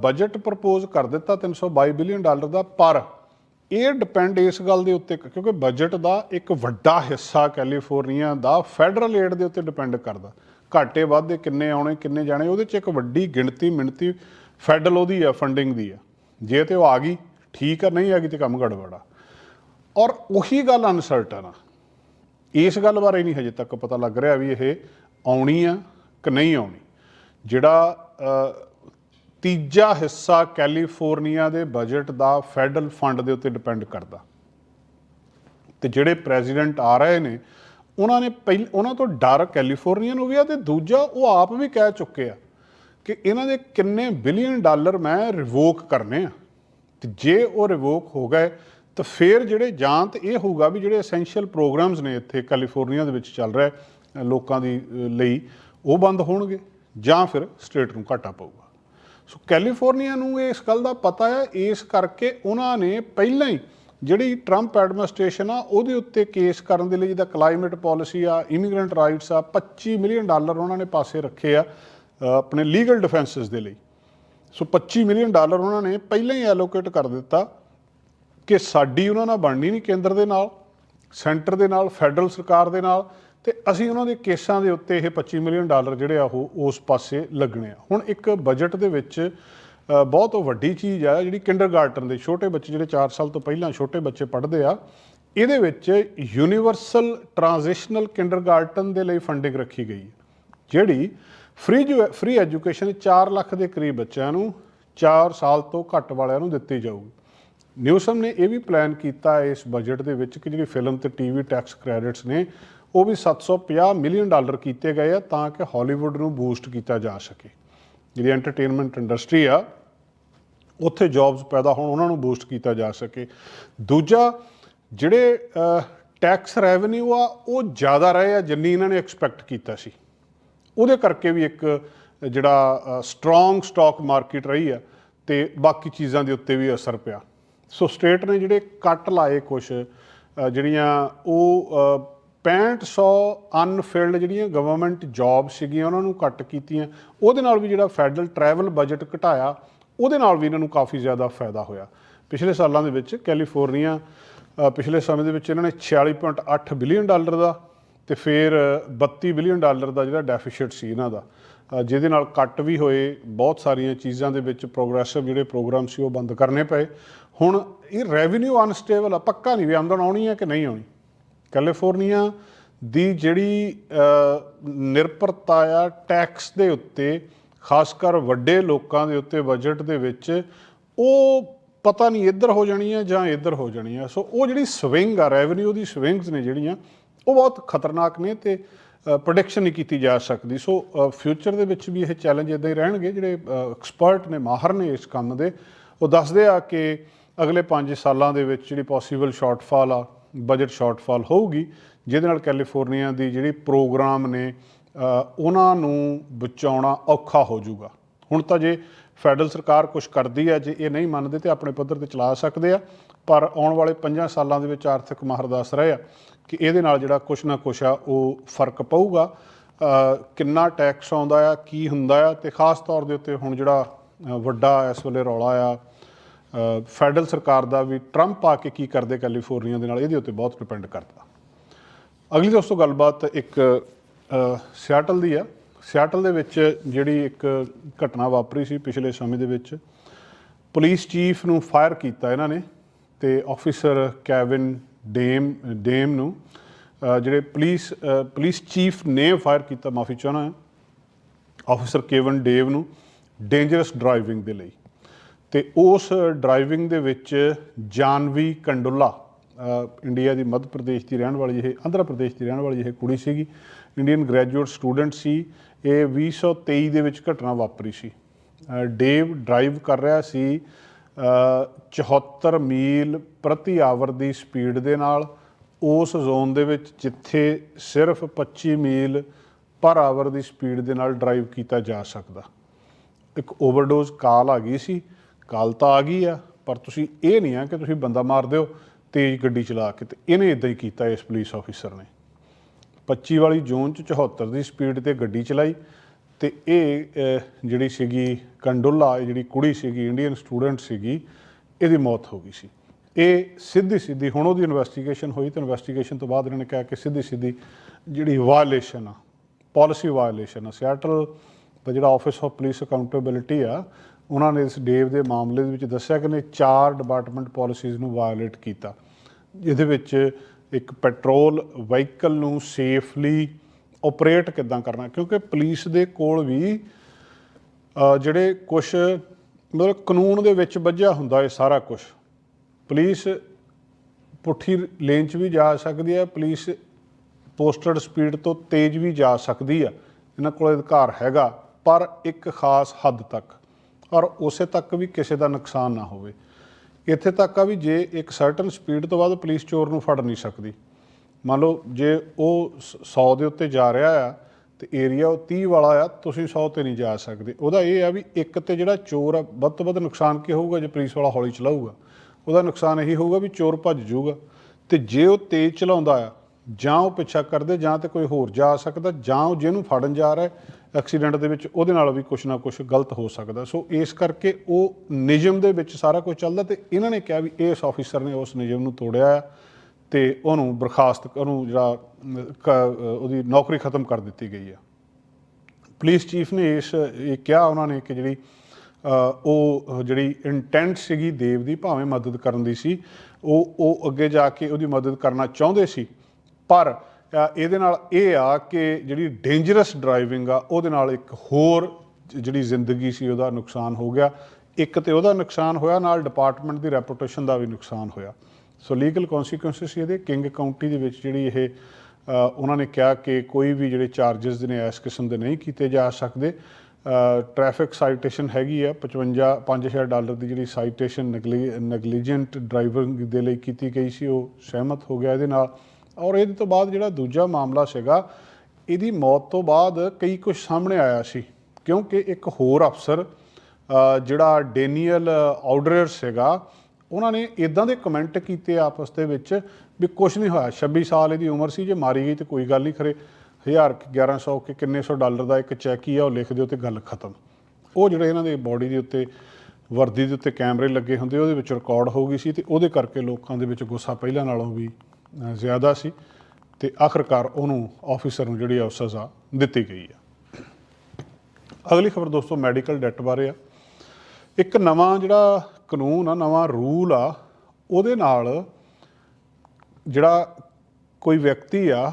ਬਜਟ ਪ੍ਰਪੋਜ਼ ਕਰ ਦਿੱਤਾ 322 ਬਿਲੀਅਨ ਡਾਲਰ ਦਾ ਪਰ ਇਹ ਡਿਪੈਂਡ ਇਸ ਗੱਲ ਦੇ ਉੱਤੇ, ਕਿਉਂਕਿ ਬਜਟ ਦਾ ਇੱਕ ਵੱਡਾ ਹਿੱਸਾ ਕੈਲੀਫੋਰਨੀਆ ਦਾ ਫੈਡਰਲ ਏਡ ਦੇ ਉੱਤੇ ਡਿਪੈਂਡ ਕਰਦਾ। ਘਾਟੇ ਵਾਧੇ ਕਿੰਨੇ ਆਉਣੇ, ਕਿੰਨੇ ਜਾਣੇ, ਉਹਦੇ ਚ ਇੱਕ ਵੱਡੀ ਗਿਣਤੀ ਮਿਣਤੀ ਫੈਡਰਲ ਉਹਦੀ ਆ ਫੰਡਿੰਗ ਦੀ ਆ। ਜੇ ਤੇ ਉਹ ਆ ਗਈ, ਠੀਕ ਆ, ਨਹੀਂ ਆ ਗਈ ਤੇ ਕੰਮ ਗੜਬੜ ਆ। ਔਰ ਉਹੀ ਗੱਲ ਅਨਸਰਟਨ ਆ। ਇਸ ਗੱਲ ਬਾਰੇ ਨਹੀਂ ਹਜੇ ਤੱਕ ਪਤਾ ਲੱਗ ਰਿਹਾ ਵੀ ਇਹ ਆਉਣੀ ਆ ਕਿ ਨਹੀਂ ਆਉਣੀ। ਜਿਹੜਾ ਤੀਜਾ ਹਿੱਸਾ ਕੈਲੀਫੋਰਨੀਆ ਦੇ ਬਜਟ ਦਾ ਫੈਡਰਲ ਫੰਡ ਦੇ ਉੱਤੇ ਡਿਪੈਂਡ ਕਰਦਾ। ਤੇ ਜਿਹੜੇ ਪ੍ਰੈਜ਼ੀਡੈਂਟ ਆ ਰਹੇ ਨੇ, ਉਹਨਾਂ ਨੇ ਪਹਿਲ, ਉਹਨਾਂ ਤੋਂ ਡਰ ਕੈਲੀਫੋਰਨੀਆ ਨੂੰ ਵੀ ਆ ਤੇ ਦੂਜਾ ਉਹ ਆਪ ਵੀ ਕਹਿ ਚੁੱਕੇ ਆ ਕਿ ਇਹਨਾਂ ਦੇ ਕਿੰਨੇ ਬਿਲੀਅਨ ਡਾਲਰ ਮੈਂ ਰਿਵੋਕ ਕਰਨੇ ਆ। ਤੇ ਜੇ ਉਹ ਰਿਵੋਕ ਹੋ ਗਏ, ਤਾਂ ਫਿਰ ਜਿਹੜੇ ਜਾਂ ਤਾਂ ਇਹ ਹੋਊਗਾ ਵੀ ਜਿਹੜੇ ਐਸੈਂਸ਼ੀਅਲ ਪ੍ਰੋਗਰਾਮਸ ਨੇ ਇੱਥੇ ਕੈਲੀਫੋਰਨੀਆ ਦੇ ਵਿੱਚ ਚੱਲ ਰਿਹਾ ਲੋਕਾਂ ਦੀ ਲਈ, ਉਹ ਬੰਦ ਹੋਣਗੇ ਜਾਂ ਫਿਰ ਸਟੇਟ ਨੂੰ ਘਾਟਾ ਪਊਗਾ। ਸੋ ਕੈਲੀਫੋਰਨੀਆ ਨੂੰ ਇਸ ਗੱਲ ਦਾ ਪਤਾ ਹੈ, ਇਸ ਕਰਕੇ ਉਹਨਾਂ ਨੇ ਪਹਿਲਾਂ ਹੀ ਜਿਹੜੀ ਟਰੰਪ ਐਡਮਿਨਿਸਟ੍ਰੇਸ਼ਨ ਆ, ਉਹਦੇ ਉੱਤੇ ਕੇਸ ਕਰਨ ਦੇ ਲਈ ਜਿਹਦਾ ਕਲਾਈਮੇਟ ਪਾਲਿਸੀ ਆ ਇਮੀਗ੍ਰੈਂਟ ਰਾਈਟਸ ਆ 25 ਮਿਲੀਅਨ ਡਾਲਰ ਉਹਨਾਂ ਨੇ ਪਾਸੇ ਰੱਖੇ ਆ। ਆਪਣੇ ਲੀਗਲ ਡਿਫੈਂਸਸ ਦੇ ਲਈ। ਸੋ 25 ਮਿਲੀਅਨ ਡਾਲਰ ਉਹਨਾਂ ਨੇ ਪਹਿਲਾਂ ਹੀ ਐਲੋਕੇਟ ਕਰ ਦਿੱਤਾ ਕਿ ਸਾਡੀ ਉਹਨਾਂ ਨਾਲ ਬਣਨੀ ਨਹੀਂ ਕੇਂਦਰ ਦੇ ਨਾਲ, ਸੈਂਟਰ ਦੇ ਨਾਲ ਫੈਡਰਲ ਸਰਕਾਰ ਦੇ ਨਾਲ ਤੇ ਅਸੀਂ ਉਹਨਾਂ ਦੇ ਕੇਸਾਂ ਦੇ ਉੱਤੇ ਇਹ 25 ਮਿਲੀਅਨ ਡਾਲਰ ਜਿਹੜੇ ਆ ਉਹ ਉਸ ਪਾਸੇ ਲੱਗਣੇ ਆ। ਹੁਣ ਇੱਕ ਬਜਟ ਦੇ ਵਿੱਚ ਬਹੁਤ ਵੱਡੀ ਚੀਜ਼ ਆ ਜਿਹੜੀ ਕਿੰਡਰਗਾਰਟਨ ਦੇ ਛੋਟੇ ਬੱਚੇ ਜਿਹੜੇ 4 ਸਾਲ ਤੋਂ ਪਹਿਲਾਂ ਛੋਟੇ ਬੱਚੇ ਪੜ੍ਹਦੇ ਆ, ਇਹਦੇ ਵਿੱਚ ਯੂਨੀਵਰਸਲ ਟ੍ਰਾਂਜੀਸ਼ਨਲ ਕਿੰਡਰਗਾਰਟਨ ਦੇ ਲਈ ਫੰਡਿੰਗ ਰੱਖੀ ਗਈ ਹੈ। ਜਿਹੜੀ ਫ੍ਰੀ ਫ੍ਰੀ ਐਜੂਕੇਸ਼ਨ 4 ਲੱਖ ਦੇ ਕਰੀਬ ਬੱਚਿਆਂ ਨੂੰ 4 ਸਾਲ ਤੋਂ ਘੱਟ ਵਾਲਿਆਂ ਨੂੰ ਦਿੱਤੀ ਜਾਊਗੀ। ਨਿਊਸਮ ਨੇ ਇਹ ਵੀ ਪਲਾਨ ਕੀਤਾ ਇਸ ਬਜਟ ਦੇ ਵਿੱਚ ਕਿ ਜਿਹੜੀ ਫਿਲਮ ਤੇ ਟੀਵੀ ਟੈਕਸ ਕ੍ਰੈਡਿਟਸ ਨੇ, ਉਹ ਵੀ 750 ਮਿਲੀਅਨ ਡਾਲਰ ਕੀਤੇ ਗਏ ਆ ਤਾਂ ਕਿ ਹਾਲੀਵੁੱਡ ਨੂੰ ਬੂਸਟ ਕੀਤਾ ਜਾ ਸਕੇ। ਜਿਹੜੀ ਐਂਟਰਟੇਨਮੈਂਟ ਇੰਡਸਟਰੀ ਆ, ਉੱਥੇ ਜੌਬਸ ਪੈਦਾ ਹੋਣ, ਉਹਨਾਂ ਨੂੰ ਬੂਸਟ ਕੀਤਾ ਜਾ ਸਕੇ। ਦੂਜਾ, ਜਿਹੜੇ ਟੈਕਸ ਰੈਵਨਿਊ ਆ, ਉਹ ਜ਼ਿਆਦਾ ਰਹੇ ਆ ਜਿੰਨੀ ਇਹਨਾਂ ਨੇ ਐਕਸਪੈਕਟ ਕੀਤਾ ਸੀ। ਉਹਦੇ ਕਰਕੇ ਵੀ ਇੱਕ ਜਿਹੜਾ ਸਟਰੋਂਗ ਸਟਾਕ ਮਾਰਕੀਟ ਰਹੀ ਆ ਤੇ ਬਾਕੀ ਚੀਜ਼ਾਂ ਦੇ ਉੱਤੇ ਵੀ ਅਸਰ ਪਿਆ। ਸੋ ਸਟੇਟ ਨੇ ਜਿਹੜੇ ਕੱਟ ਲਾਏ ਕੁਝ ਜਿਹੜੀਆਂ ਉਹ ਅ, 6500 ਅਨਫਿਲਡ ਜਿਹੜੀਆਂ ਗਵਰਨਮੈਂਟ ਜੌਬ ਸੀਗੀਆਂ ਉਹਨਾਂ ਨੂੰ ਕੱਟ ਕੀਤੀਆਂ। ਉਹਦੇ ਨਾਲ ਵੀ ਜਿਹੜਾ ਫੈਡਰਲ ਟਰੈਵਲ ਬਜਟ ਘਟਾਇਆ ਉਹਦੇ ਨਾਲ ਵੀ ਇਹਨਾਂ ਨੂੰ ਕਾਫੀ ਜ਼ਿਆਦਾ ਫਾਇਦਾ ਹੋਇਆ। ਪਿਛਲੇ ਸਾਲਾਂ ਦੇ ਵਿੱਚ ਕੈਲੀਫੋਰਨੀਆ ਪਿਛਲੇ ਸਮੇਂ ਦੇ ਵਿੱਚ ਇਹਨਾਂ ਨੇ 46.8 ਬਿਲੀਅਨ ਡਾਲਰ ਦਾ ਤੇ ਫਿਰ 32 ਬਿਲੀਅਨ ਡਾਲਰ ਦਾ ਜਿਹੜਾ ਡੈਫੀਸਿਟ ਸੀ ਇਹਨਾਂ ਦਾ ਜਿਹਦੇ ਨਾਲ ਕੱਟ ਵੀ ਹੋਏ, ਬਹੁਤ ਸਾਰੀਆਂ ਚੀਜ਼ਾਂ ਦੇ ਵਿੱਚ ਪ੍ਰੋਗਰੈਸਿਵ ਜਿਹੜੇ ਪ੍ਰੋਗਰਾਮ ਸੀ ਉਹ ਬੰਦ ਕਰਨੇ ਪਏ। ਹੁਣ ਇਹ ਰੈਵਨਿਊ ਅਨਸਟੇਬਲ ਆ, ਪੱਕਾ ਨਹੀਂ ਵੀ ਆਮਦਨ ਆਉਣੀ ਹੈ ਕਿ ਨਹੀਂ ਆਉਣੀ? ਕੈਲੀਫੋਰਨੀਆ ਦੀ ਜਿਹੜੀ ਨਿਰਭਰਤਾ ਆ ਟੈਕਸ ਦੇ ਉੱਤੇ ਖਾਸ ਕਰ ਵੱਡੇ ਲੋਕਾਂ ਦੇ ਉੱਤੇ ਬਜਟ ਦੇ ਵਿੱਚ, ਉਹ ਪਤਾ ਨਹੀਂ ਇੱਧਰ ਹੋ ਜਾਣੀ ਹੈ ਜਾਂ ਇੱਧਰ ਹੋ ਜਾਣੀ ਹੈ। ਸੋ ਉਹ ਜਿਹੜੀ ਸਵਿੰਗ ਆ ਰੈਵਨਿਊ ਦੀ ਸਵਿੰਗਸ ਨੇ ਜਿਹੜੀਆਂ ਉਹ ਬਹੁਤ ਖਤਰਨਾਕ ਨੇ ਤੇ ਪ੍ਰੋਡਕਸ਼ਨ ਨਹੀਂ ਕੀਤੀ ਜਾ ਸਕਦੀ। ਸੋ ਫਿਊਚਰ ਦੇ ਵਿੱਚ ਵੀ ਇਹ ਚੈਲੰਜ ਇਦਾਂ ਹੀ ਰਹਿਣਗੇ, ਜਿਹੜੇ ਐਕਸਪਰਟ ਨੇ, ਮਾਹਰ ਨੇ ਇਸ ਕੰਮ ਦੇ। ਉਹ ਦੱਸਦੇ ਆ ਕਿ ਅਗਲੇ 5 ਸਾਲਾਂ ਦੇ ਵਿੱਚ ਜਿਹੜੀ ਪੋਸੀਬਲ ਸ਼ਾਰਟਫਾਲ ਆ ਬਜਟ ਸ਼ਾਰਟਫਾਲ ਹੋਊਗੀ, ਜਿਹਦੇ ਨਾਲ ਕੈਲੀਫੋਰਨੀਆ ਦੀ ਜਿਹੜੀ ਪ੍ਰੋਗਰਾਮ ਨੇ ਉਹਨਾਂ ਨੂੰ ਬਚਾਉਣਾ ਔਖਾ ਹੋ ਜਾਊਗਾ। ਹੁਣ ਤਾਂ ਜੇ ਫੈਡਰਲ ਸਰਕਾਰ ਕੁਝ ਕਰਦੀ ਹੈ ਜੇ ਇਹ ਨਹੀਂ ਮੰਨਦੇ ਤੇ ਆਪਣੇ ਪੱਧਰ ਤੇ ਚਲਾ ਸਕਦੇ ਆ ਪਰ ਆਉਣ ਵਾਲੇ 5 ਸਾਲਾਂ ਦੇ ਵਿੱਚ ਆਰਥਿਕ ਮਾਹਰ ਦੱਸ ਰਹੇ ਆ ਕਿ ਇਹਦੇ ਨਾਲ ਜਿਹੜਾ ਕੁਛ ਨਾ ਕੁਛ ਆ, ਉਹ ਫ਼ਰਕ ਪਊਗਾ। ਕਿੰਨਾ ਟੈਕਸ ਆਉਂਦਾ ਆ, ਕੀ ਹੁੰਦਾ ਆ ਤੇ ਖਾਸ ਤੌਰ ਦੇ ਉੱਤੇ ਹੁਣ ਜਿਹੜਾ ਵੱਡਾ ਇਸ ਵੇਲੇ ਰੌਲਾ ਆ ਫੈਡਰਲ ਸਰਕਾਰ ਦਾ ਵੀ ਟਰੰਪ ਆ ਕੇ ਕੀ ਕਰਦੇ ਕੈਲੀਫੋਰਨੀਆ ਦੇ ਨਾਲ, ਇਹਦੇ ਉੱਤੇ ਬਹੁਤ ਡਿਪੈਂਡ ਕਰਦਾ। ਅਗਲੀ ਦੋਸਤੋ ਗੱਲਬਾਤ ਇੱਕ ਸਿਆਟਲ ਦੀ ਆ। ਸਿਆਟਲ ਦੇ ਵਿੱਚ ਜਿਹੜੀ ਇੱਕ ਘਟਨਾ ਵਾਪਰੀ ਸੀ ਪਿਛਲੇ ਸਮੇਂ ਦੇ ਵਿੱਚ, ਪੁਲਿਸ ਚੀਫ ਨੂੰ ਫਾਇਰ ਕੀਤਾ ਇਹਨਾਂ ਨੇ। ਤੇ ਆਫੀਸਰ ਕੈਵਿਨ ਡੇਮ ਡੇਮ ਨੂੰ ਜਿਹੜੇ ਪੁਲਿਸ ਅ, ਪੁਲਿਸ ਚੀਫ ਨੇ ਫਾਇਰ ਕੀਤਾ ਮਾਫੀ ਚਾਹਣਾ ਹੈ ਆਫੀਸਰ ਕੇਵਨ ਡੇਵ ਨੂੰ ਡੇਂਜਰਸ ਡਰਾਈਵਿੰਗ ਦੇ ਲਈ। ਤੇ ਉਸ ਡਰਾਈਵਿੰਗ ਦੇ ਵਿੱਚ ਜਾਨਵੀ ਕੰਡੁੱਲਾ ਇੰਡੀਆ ਦੀ ਮੱਧ ਪ੍ਰਦੇਸ਼ ਦੀ ਰਹਿਣ ਵਾਲੀ ਇਹ ਆਂਧਰਾ ਪ੍ਰਦੇਸ਼ ਦੀ ਰਹਿਣ ਵਾਲੀ ਇਹ ਕੁੜੀ ਸੀਗੀ ਇੰਡੀਅਨ ਗ੍ਰੈਜੂਏਟ ਸਟੂਡੈਂਟ ਸੀ ਇਹ 2023 ਦੇ ਵਿੱਚ ਘਟਨਾ ਵਾਪਰੀ ਸੀ। ਡੇਵ ਡਰਾਈਵ ਕਰ ਰਿਹਾ ਸੀ 74 ਮੀਲ ਪ੍ਰਤੀ ਆਵਰ ਦੀ ਸਪੀਡ ਦੇ ਨਾਲ ਉਸ ਜ਼ੋਨ ਦੇ ਵਿੱਚ ਜਿੱਥੇ ਸਿਰਫ 25 ਮੀਲ ਪਰ ਆਵਰ ਦੀ ਸਪੀਡ ਦੇ ਨਾਲ ਡਰਾਈਵ ਕੀਤਾ ਜਾ ਸਕਦਾ। ਇੱਕ ਓਵਰਡੋਜ਼ ਕਾਲ ਆ ਗਈ ਸੀ। ਕਾਲ ਤਾਂ ਆ ਗਈ ਆ, ਪਰ ਤੁਸੀਂ ਇਹ ਨਹੀਂ ਆ ਕਿ ਤੁਸੀਂ ਬੰਦਾ ਮਾਰ ਦਿਓ, ਤੇਜ਼ ਗੱਡੀ ਚਲਾ ਕੇ ਤੇ ਇਹਨੇ ਇਦਾਂ ਹੀ ਕੀਤਾ ਇਸ ਪੁਲਿਸ ਆਫੀਸਰ ਨੇ। 25 ਵਾਲੀ ਜ਼ੋਨ ਚ 74 ਦੀ ਸਪੀਡ ਤੇ ਗੱਡੀ ਚਲਾਈ। ਤੇ ਇਹ ਜਿਹੜੀ ਸੀਗੀ ਕੰਡੋਲਾ, ਇਹ ਜਿਹੜੀ ਕੁੜੀ ਸੀਗੀ ਇੰਡੀਅਨ ਸਟੂਡੈਂਟ ਸੀਗੀ, ਇਹਦੀ ਮੌਤ ਹੋ ਗਈ ਸੀ। ਇਹ ਸਿੱਧੀ ਸਿੱਧੀ ਹੁਣ ਉਹਦੀ ਇਨਵੈਸਟੀਗੇਸ਼ਨ ਹੋਈ ਤੇ ਇਨਵੈਸਟੀਗੇਸ਼ਨ ਤੋਂ ਬਾਅਦ ਇਹਨਾਂ ਨੇ ਕਿਹਾ ਕਿ ਸਿੱਧੀ ਸਿੱਧੀ ਜਿਹੜੀ ਵਾਇਲੇਸ਼ਨ ਆ ਪਾਲਿਸੀ ਵਾਇਲੇਸ਼ਨ ਆ ਸਿਆਟਲ ਦਾ ਜਿਹੜਾ ਆਫਿਸ ਆਫ ਪੁਲਿਸ ਅਕਾਊਂਟੇਬਿਲਿਟੀ ਆ, ਉਹਨਾਂ ਨੇ ਇਸ ਡੇਵ ਦੇ ਮਾਮਲੇ ਦੇ ਵਿੱਚ ਦੱਸਿਆ ਕਿ ਨੇ ਚਾਰ ਡਿਪਾਰਟਮੈਂਟ ਪਾਲਿਸੀਜ਼ ਨੂੰ ਵਾਇਲੇਟ ਕੀਤਾ। ਜਿਹਦੇ ਵਿੱਚ ਇੱਕ ਪੈਟਰੋਲ ਵਹੀਕਲ ਨੂੰ ਸੇਫਲੀ ਆਪਰੇਟ ਕਿੱਦਾਂ ਕਰਨਾ, ਕਿਉਂਕਿ ਪੁਲਿਸ ਦੇ ਕੋਲ ਵੀ ਜਿਹੜੇ ਕੁਝ ਮਤਲਬ ਕਾਨੂੰਨ ਦੇ ਵਿੱਚ ਵੱਜਿਆ ਹੁੰਦਾ ਇਹ ਸਾਰਾ ਕੁਝ ਪੁਲਿਸ ਪੁੱਠੀ ਲੇਨ 'ਚ ਵੀ ਜਾ ਸਕਦੀ ਹੈ ਪੁਲਿਸ ਪੋਸਟਡ ਸਪੀਡ ਤੋਂ ਤੇਜ਼ ਵੀ ਜਾ ਸਕਦੀ ਆ। ਇਹਨਾਂ ਕੋਲ ਅਧਿਕਾਰ ਹੈਗਾ, ਪਰ ਇੱਕ ਖਾਸ ਹੱਦ ਤੱਕ। ਔਰ ਉਸੇ ਤੱਕ ਵੀ ਕਿਸੇ ਦਾ ਨੁਕਸਾਨ ਨਾ ਹੋਵੇ। ਇੱਥੇ ਤੱਕ ਆ ਵੀ ਜੇ ਇੱਕ ਸਰਟਨ ਸਪੀਡ ਤੋਂ ਬਾਅਦ ਪੁਲਿਸ ਚੋਰ ਨੂੰ ਫੜ ਨਹੀਂ ਸਕਦੀ। ਮੰਨ ਲਓ ਜੇ ਉਹ 100 ਦੇ ਉੱਤੇ ਜਾ ਰਿਹਾ ਆ, ਤੇ ਏਰੀਆ ਉਹ 30 ਵਾਲਾ ਆ, ਤੁਸੀਂ 100 ਤੇ ਨਹੀਂ ਜਾ ਸਕਦੇ। ਉਹਦਾ ਇਹ ਆ ਵੀ ਇੱਕ ਤੇ ਜਿਹੜਾ ਚੋਰ ਆ, ਵੱਧ ਤੋਂ ਵੱਧ ਨੁਕਸਾਨ ਕੀ ਹੋਊਗਾ ਜੇ ਪੁਲਿਸ ਵਾਲਾ ਹੌਲੀ ਚਲਾਊਗਾ? ਉਹਦਾ ਨੁਕਸਾਨ ਇਹੀ ਹੋਊਗਾ ਵੀ ਚੋਰ ਭੱਜ ਜਾਊਗਾ। ਤੇ ਜੇ ਉਹ ਤੇਜ਼ ਚਲਾਉਂਦਾ ਆ, ਜਾਂ ਉਹ ਪਿੱਛਾ ਕਰਦੇ, ਜਾਂ ਤੇ ਕੋਈ ਹੋਰ ਜਾ ਸਕਦਾ, ਜਾਂ ਉਹ ਜਿਹਨੂੰ ਫੜਨ ਜਾ ਰਿਹਾ ਐਕਸੀਡੈਂਟ ਦੇ ਵਿੱਚ, ਉਹਦੇ ਨਾਲ ਵੀ ਕੁਝ ਨਾ ਕੁਝ ਗਲਤ ਹੋ ਸਕਦਾ। ਸੋ ਇਸ ਕਰਕੇ ਉਹ ਨਿਯਮ ਦੇ ਵਿੱਚ ਸਾਰਾ ਕੁਝ ਚੱਲਦਾ, ਤੇ ਇਹਨਾਂ ਨੇ ਕਿਹਾ ਵੀ ਇਸ ਆਫੀਸਰ ਨੇ ਉਸ ਨਿਯਮ ਨੂੰ ਤੋੜਿਆ ਆ। ਤੇ ਉਹਨੂੰ ਬਰਖਾਸਤ, ਉਹਨੂੰ ਜਿਹੜਾ, ਕ- ਉਹਦੀ ਨੌਕਰੀ ਖਤਮ ਕਰ ਦਿੱਤੀ ਗਈ ਆ ਪੁਲਿਸ ਚੀਫ ਨੇ ਇਸ, ਇਹ ਕਿਹਾ ਉਹਨਾਂ ਨੇ ਕਿ ਜਿਹੜੀ ਉਹ, ਜਿਹੜੀ ਇੰਟੈਂਟ ਸੀਗੀ ਦੇਵ ਦੀ, ਭਾਵੇਂ ਮਦਦ ਕਰਨ ਦੀ ਸੀ, ਉਹ ਉਹ ਅੱਗੇ ਜਾ ਕੇ ਉਹਦੀ ਮਦਦ ਕਰਨਾ ਚਾਹੁੰਦੇ ਸੀ। ਪਰ ਇਹਦੇ ਨਾਲ ਇਹ ਆ ਕਿ ਜਿਹੜੀ ਡੇਂਜਰਸ ਡਰਾਈਵਿੰਗ ਆ, ਉਹਦੇ ਨਾਲ ਇੱਕ ਹੋਰ ਜਿਹੜੀ ਜ਼ਿੰਦਗੀ ਸੀ, ਉਹਦਾ ਨੁਕਸਾਨ ਹੋ ਗਿਆ। ਇੱਕ ਤੇ ਉਹਦਾ ਨੁਕਸਾਨ ਹੋਇਆ, ਨਾਲ ਡਿਪਾਰਟਮੈਂਟ ਦੀ ਰੈਪੂਟੇਸ਼ਨ ਦਾ ਵੀ ਨੁਕਸਾਨ ਹੋਇਆ। ਸੋ ਲੀਗਲ ਕਨਸੀਕੁਐਂਸਸ ਇਹਦੇ। ਕਿੰਗ ਕਾਉਂਟੀ ਦੇ ਵਿੱਚ ਜਿਹੜੀ ਇਹ ਉਹਨਾਂ ਨੇ ਕਿਹਾ ਕਿ ਕੋਈ ਵੀ ਜਿਹੜੇ ਚਾਰजेस ਨੇ ਇਸ ਕਿਸਮ ਦੇ ਨਹੀਂ ਕੀਤੇ ਜਾ ਸਕਦੇ। ਟ੍ਰੈਫਿਕ ਸਾਈਟੇਸ਼ਨ ਹੈਗੀ ਆ 55 5000 ਡਾਲਰ ਦੀ ਜਿਹੜੀ ਸਾਈਟੇਸ਼ਨ ਨੈਗਲੀਜੈਂਟ ਡਰਾਈਵਰ ਦੇ ਲਈ ਕੀਤੀ ਗਈ ਸੀ, ਉਹ ਸਹਿਮਤ ਹੋ ਗਿਆ ਇਹਦੇ ਨਾਲ। ਔਰ ਇਹਦੇ ਤੋਂ ਬਾਅਦ ਜਿਹੜਾ ਦੂਜਾ ਮਾਮਲਾ ਸੀਗਾ, ਇਹਦੀ ਮੌਤ ਤੋਂ ਬਾਅਦ ਕਈ ਕੁਝ ਸਾਹਮਣੇ ਆਇਆ ਸੀ। ਕਿਉਂਕਿ ਇੱਕ ਹੋਰ ਅਫਸਰ ਜਿਹੜਾ ਡੇਨੀਅਲ ਆਊਡਰਰ ਸੀਗਾ ਉਹਨਾਂ ਨੇ ਇਦਾਂ ਦੇ ਕਮੈਂਟ ਕੀਤੇ ਆਪਸ ਦੇ ਵਿੱਚ ਵੀ ਕੁਝ ਨਹੀਂ ਹੋਇਆ। 26 ਸਾਲ ਇਹਦੀ ਉਮਰ ਸੀ, ਜੇ ਮਾਰੀ ਗਈ ਤੇ ਕੋਈ ਗੱਲ ਨਹੀਂ ਖਰੇ। 1000 1100 ਕਿ ਕਿੰਨੇ ਸੌ ਡਾਲਰ ਦਾ ਇੱਕ ਚੈੱਕ ਹੀ ਆ, ਉਹ ਲਿਖ ਦਿਓ ਤੇ ਗੱਲ ਖਤਮ। ਉਹ ਜਿਹੜੇ ਇਹਨਾਂ ਦੇ ਬਾਡੀ ਦੇ ਉੱਤੇ, ਵਰਦੀ ਦੇ ਉੱਤੇ ਕੈਮਰੇ ਲੱਗੇ ਹੁੰਦੇ, ਉਹਦੇ ਵਿੱਚ ਰਿਕਾਰਡ ਹੋ ਗਈ ਸੀ ਤੇ ਉਹਦੇ ਕਰਕੇ ਲੋਕਾਂ ਦੇ ਵਿੱਚ ਗੁੱਸਾ ਪਹਿਲਾਂ ਨਾਲੋਂ ਵੀ ਜ਼ਿਆਦਾ ਸੀ ਤੇ ਆਖਰਕਾਰ ਉਹਨੂੰ ਆਫੀਸਰ ਨੂੰ ਜਿਹੜੀ ਆ ਉਹ ਸਜ਼ਾ ਦਿੱਤੀ ਗਈ ਆ। ਅਗਲੀ ਖਬਰ ਦੋਸਤੋ ਮੈਡੀਕਲ ਡੈਟ ਬਾਰੇ ਆ। ਇੱਕ ਨਵਾਂ ਜਿਹੜਾ ਕਾਨੂੰਨ ਆ, ਨਵਾਂ ਰੂਲ ਆ, ਉਹਦੇ ਨਾਲ ਜਿਹੜਾ ਕੋਈ ਵਿਅਕਤੀ ਆ,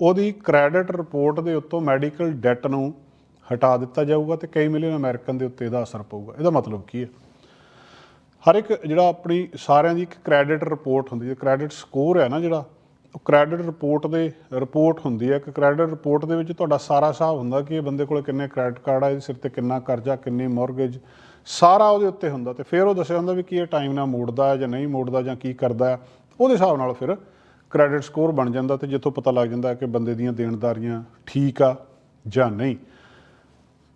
ਉਹਦੀ ਕ੍ਰੈਡਿਟ ਰਿਪੋਰਟ ਦੇ ਉੱਤੋਂ ਮੈਡੀਕਲ ਡੈਟ ਨੂੰ ਹਟਾ ਦਿੱਤਾ ਜਾਊਗਾ ਤੇ ਕਈ ਮਿਲੀਅਨ ਅਮਰੀਕਨ ਦੇ ਉੱਤੇ ਇਹਦਾ ਅਸਰ ਪਊਗਾ। ਇਹਦਾ ਮਤਲਬ ਕੀ ਹੈ ਹਰ ਇੱਕ ਜਿਹੜਾ ਆਪਣੀ ਸਾਰਿਆਂ ਦੀ ਇੱਕ ਕ੍ਰੈਡਿਟ ਰਿਪੋਰਟ ਹੁੰਦੀ ਹੈ ਕ੍ਰੈਡਿਟ ਸਕੋਰ ਹੈ ਨਾ ਜਿਹੜਾ ਕ੍ਰੈਡਿਟ ਰਿਪੋਰਟ ਦੇ ਰਿਪੋਰਟ ਹੁੰਦੀ ਹੈ। ਕਿ ਕ੍ਰੈਡਿਟ ਰਿਪੋਰਟ ਦੇ ਵਿੱਚ ਤੁਹਾਡਾ ਸਾਰਾ ਹਿਸਾਬ ਹੁੰਦਾ ਕਿ ਇਹ ਬੰਦੇ ਕੋਲ ਕਿੰਨੇ ਕ੍ਰੈਡਿਟ ਕਾਰਡ ਆ, ਇਹਦੇ ਸਿਰ ਤੇ ਕਿੰਨਾ ਕਰਜ਼ਾ, ਕਿੰਨੀ ਮੌਰਗੇਜ ਸਾਰਾ ਉਹਦੇ ਉੱਤੇ ਹੁੰਦਾ। ਤੇ ਫਿਰ ਉਹ ਦੱਸਿਆ ਹੁੰਦਾ ਵੀ ਕੀ ਇਹ ਟਾਈਮ ਨਾਲ ਮੋੜਦਾ ਹੈ ਜਾਂ ਨਹੀਂ ਮੋੜਦਾ ਜਾਂ ਕੀ ਕਰਦਾ ਹੈ। ਉਹਦੇ ਹਿਸਾਬ ਨਾਲ ਫਿਰ ਕ੍ਰੈਡਿਟ ਸਕੋਰ ਬਣ ਜਾਂਦਾ ਤੇ ਜਿੱਥੋਂ ਪਤਾ ਲੱਗ ਜਾਂਦਾ ਕਿ ਬੰਦੇ ਦੀਆਂ ਦੇਣਦਾਰੀਆਂ ਠੀਕ ਆ ਜਾਂ ਨਹੀਂ।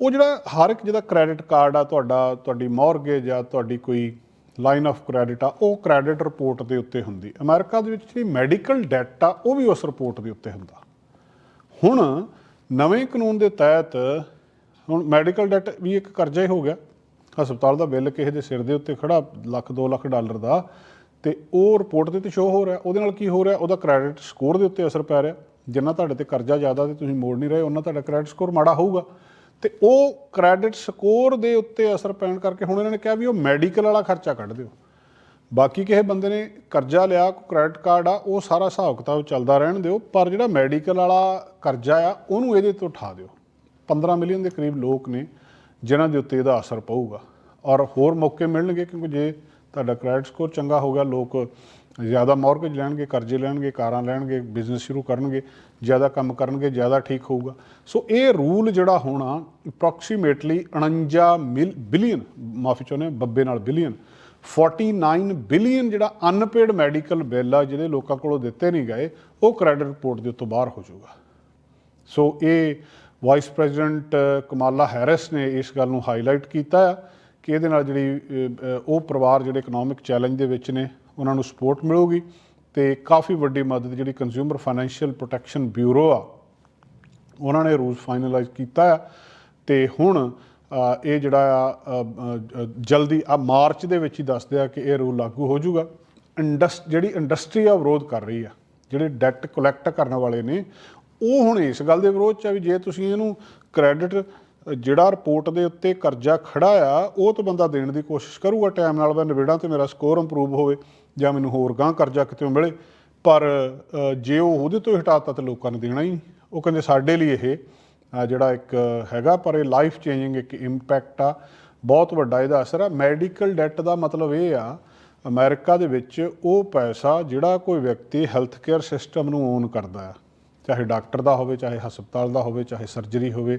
ਉਹ ਜਿਹੜਾ ਹਰ ਇੱਕ ਜਿਹਦਾ ਕ੍ਰੈਡਿਟ ਕਾਰਡ ਆ, ਤੁਹਾਡਾ, ਤੁਹਾਡੀ ਮੌਰਗੇਜ ਆ, ਤੁਹਾਡੀ ਕੋਈ ਲਾਈਨ ਆਫ ਕ੍ਰੈਡਿਟ ਆ, ਉਹ ਕ੍ਰੈਡਿਟ ਰਿਪੋਰਟ ਦੇ ਉੱਤੇ ਹੁੰਦੀ। ਅਮਰੀਕਾ ਦੇ ਵਿੱਚ ਜਿਹੜੀ ਮੈਡੀਕਲ ਡੈਟ ਆ, ਉਹ ਵੀ ਉਸ ਰਿਪੋਰਟ ਦੇ ਉੱਤੇ ਹੁੰਦਾ। ਹੁਣ ਨਵੇਂ ਕਾਨੂੰਨ ਦੇ ਤਹਿਤ, ਹੁਣ ਮੈਡੀਕਲ ਡੈਟ ਵੀ ਇੱਕ ਕਰਜ਼ਾ ਹੀ ਹੋ ਗਿਆ। ਹਸਪਤਾਲ ਦਾ ਬਿੱਲ ਕਿਸੇ ਦੇ ਸਿਰ ਦੇ ਉੱਤੇ ਖੜਾ, ਲੱਖ 2 ਲੱਖ ਡਾਲਰ ਦਾ, ਤੇ ਉਹ ਰਿਪੋਰਟ ਦੇ ਤੇ ਸ਼ੋ ਹੋ ਰਿਹਾ। ਉਹਦੇ ਨਾਲ ਕੀ ਹੋ ਰਿਹਾ? ਉਹਦਾ ਕ੍ਰੈਡਿਟ ਸਕੋਰ ਦੇ ਉੱਤੇ ਅਸਰ ਪੈ ਰਿਹਾ। ਜਿੰਨਾ ਤੁਹਾਡੇ ਤੇ ਕਰਜ਼ਾ ਜ਼ਿਆਦਾ ਤੇ ਤੁਸੀਂ ਮੋੜ ਨਹੀਂ ਰਹੇ, ਉਹਨਾਂ ਤੁਹਾਡਾ ਕ੍ਰੈਡਿਟ ਸਕੋਰ ਮਾੜਾ ਹੋਊਗਾ। ਤੇ ਉਹ ਕ੍ਰੈਡਿਟ ਸਕੋਰ ਦੇ ਉੱਤੇ ਅਸਰ ਪੈਣ ਕਰਕੇ ਹੁਣ ਇਹਨਾਂ ਨੇ ਕਿਹਾ ਵੀ ਉਹ ਮੈਡੀਕਲ ਵਾਲਾ ਖਰਚਾ ਕੱਢ ਦਿਓ। ਬਾਕੀ ਕਿਸੇ ਬੰਦੇ ਨੇ ਕਰਜ਼ਾ ਲਿਆ, ਕੋਈ ਕ੍ਰੈਡਿਟ ਕਾਰਡ ਆ, ਉਹ ਸਾਰਾ ਹਿਸਾਬ ਕਿਤਾਬ ਚੱਲਦਾ ਰਹਿਣ ਦਿਓ, ਪਰ ਜਿਹੜਾ ਮੈਡੀਕਲ ਵਾਲਾ ਕਰਜ਼ਾ ਆ, ਉਹਨੂੰ ਇਹਦੇ ਤੋਂ ਉਠਾ ਦਿਓ। 15 ਮਿਲੀਅਨ ਦੇ ਕਰੀਬ ਲੋਕ ਨੇ, ਜਿਨ੍ਹਾਂ ਦੇ ਉੱਤੇ ਇਹਦਾ ਅਸਰ ਪਊਗਾ। ਔਰ ਹੋਰ ਮੌਕੇ ਮਿਲਣਗੇ ਕਿਉਂਕਿ ਜੇ ਤੁਹਾਡਾ ਕ੍ਰੈਡਿਟ ਸਕੋਰ ਚੰਗਾ ਹੋ ਗਿਆ, ਲੋਕ ਜ਼ਿਆਦਾ ਮੌਰਗੇਜ ਲੈਣਗੇ, ਕਰਜ਼ੇ ਲੈਣਗੇ, ਕਾਰਾਂ ਲੈਣਗੇ ਬਿਜ਼ਨਸ ਸ਼ੁਰੂ ਕਰਨਗੇ, ਜ਼ਿਆਦਾ ਕੰਮ ਕਰਨਗੇ, ਜ਼ਿਆਦਾ ਠੀਕ ਹੋਊਗਾ। ਸੋ ਇਹ ਰੂਲ ਜਿਹੜਾ ਹੋਣਾ ਅਪਰੋਕਸੀਮੇਟਲੀ 49 ਮਿਲ ਬਿਲੀਅਨ ਮਾਫੀ ਚਾਹੁੰਦੇ ਬੱਬੇ ਨਾਲ ਬਿਲੀਅਨ 49 ਬਿਲੀਅਨ ਜਿਹੜਾ ਅਨਪੇਡ ਮੈਡੀਕਲ ਬਿੱਲ ਆ ਜਿਹੜੇ ਲੋਕਾਂ ਕੋਲੋਂ ਦਿੱਤੇ ਨਹੀਂ ਗਏ, ਉਹ ਕ੍ਰੈਡਿਟ ਰਿਪੋਰਟ ਦੇ ਉੱਤੋਂ ਬਾਹਰ ਹੋ ਜਾਊਗਾ। ਸੋ ਇਹ ਵਾਈਸ ਪ੍ਰੈਜ਼ੀਡੈਂਟ ਕਮਾਲਾ ਹੈਰਿਸ ਨੇ ਇਸ ਗੱਲ ਨੂੰ ਹਾਈਲਾਈਟ ਕੀਤਾ ਆ ਕਿ ਇਹਦੇ ਨਾਲ ਜਿਹੜੀ ਉਹ ਪਰਿਵਾਰ ਜਿਹੜੇ ਇਕਨੋਮਿਕ ਚੈਲੰਜ ਦੇ ਵਿੱਚ ਨੇ ਉਹਨਾਂ ਨੂੰ ਸਪੋਰਟ ਮਿਲੂਗੀ ਤੇ ਕਾਫੀ ਵੱਡੀ ਮਦਦ ਜਿਹੜੀ ਕੰਜ਼ਿਊਮਰ ਫਾਈਨੈਂਸ਼ੀਅਲ ਪ੍ਰੋਟੈਕਸ਼ਨ ਬਿਊਰੋ ਆ, ਉਹਨਾਂ ਨੇ ਰੂਲਸ ਫਾਈਨਲਾਈਜ਼ ਕੀਤਾ ਆ ਤੇ ਹੁਣ ਇਹ ਜਿਹੜਾ ਆ ਜਲਦੀ ਆ ਮਾਰਚ ਦੇ ਵਿੱਚ ਹੀ ਦੱਸਦੇ ਆ ਕਿ ਇਹ ਰੂਲ ਲਾਗੂ ਹੋ ਜਾਊਗਾ। ਇੰਡਸ, ਜਿਹੜੀ ਇੰਡਸਟਰੀ ਆ ਵਿਰੋਧ ਕਰ ਰਹੀ ਆ, ਜਿਹੜੇ ਡੈਟ ਕਲੈਕਟ ਕਰਨ ਵਾਲੇ ਨੇ, ਉਹ ਹੁਣ ਇਸ ਗੱਲ ਦੇ ਵਿਰੋਧ ਚ ਆ ਵੀ ਜੇ ਤੁਸੀਂ ਇਹਨੂੰ ਕ੍ਰੈਡਿਟ ਜਿਹੜਾ ਰਿਪੋਰਟ ਦੇ ਉੱਤੇ ਕਰਜ਼ਾ ਖੜਾ ਆ, ਉਹ ਤਾਂ ਬੰਦਾ ਦੇਣ ਦੀ ਕੋਸ਼ਿਸ਼ ਕਰੂਗਾ ਟਾਈਮ ਨਾਲ ਮੈਂ ਨਿਬੇੜਾਂ ਤੇ ਮੇਰਾ ਸਕੋਰ ਇੰਪਰੂਵ ਹੋਵੇ। ਜਾਂ ਮੈਨੂੰ ਹੋਰ ਗਾਂ ਕਰਜ਼ਾ ਕਿਤੇ ਮਿਲੇ, ਪਰ ਜੇ ਉਹ ਉਹਦੇ ਤੋਂ ਹੀ ਹਟਾਤਾ ਤਾਂ ਲੋਕਾਂ ਨੇ ਦੇਣਾ ਹੀ ਉਹ ਕਹਿੰਦੇ ਸਾਡੇ ਲਈ ਇਹ ਜਿਹੜਾ ਇੱਕ ਹੈਗਾ, ਪਰ ਇਹ ਲਾਈਫ ਚੇਂਜਿੰਗ ਇੱਕ ਇੰਪੈਕਟ ਆ। ਬਹੁਤ ਵੱਡਾ ਇਹਦਾ ਅਸਰ ਆ। ਮੈਡੀਕਲ ਡੈਟ ਦਾ ਮਤਲਬ ਇਹ ਆ, ਅਮਰੀਕਾ ਦੇ ਵਿੱਚ ਉਹ ਪੈਸਾ ਜਿਹੜਾ ਕੋਈ ਵਿਅਕਤੀ ਹੈਲਥ ਕੇਅਰ ਸਿਸਟਮ ਨੂੰ ਓਨ ਕਰਦਾ ਆ। ਚਾਹੇ ਡਾਕਟਰ ਦਾ ਹੋਵੇ, ਚਾਹੇ ਹਸਪਤਾਲ ਦਾ ਹੋਵੇ, ਚਾਹੇ ਸਰਜਰੀ ਹੋਵੇ,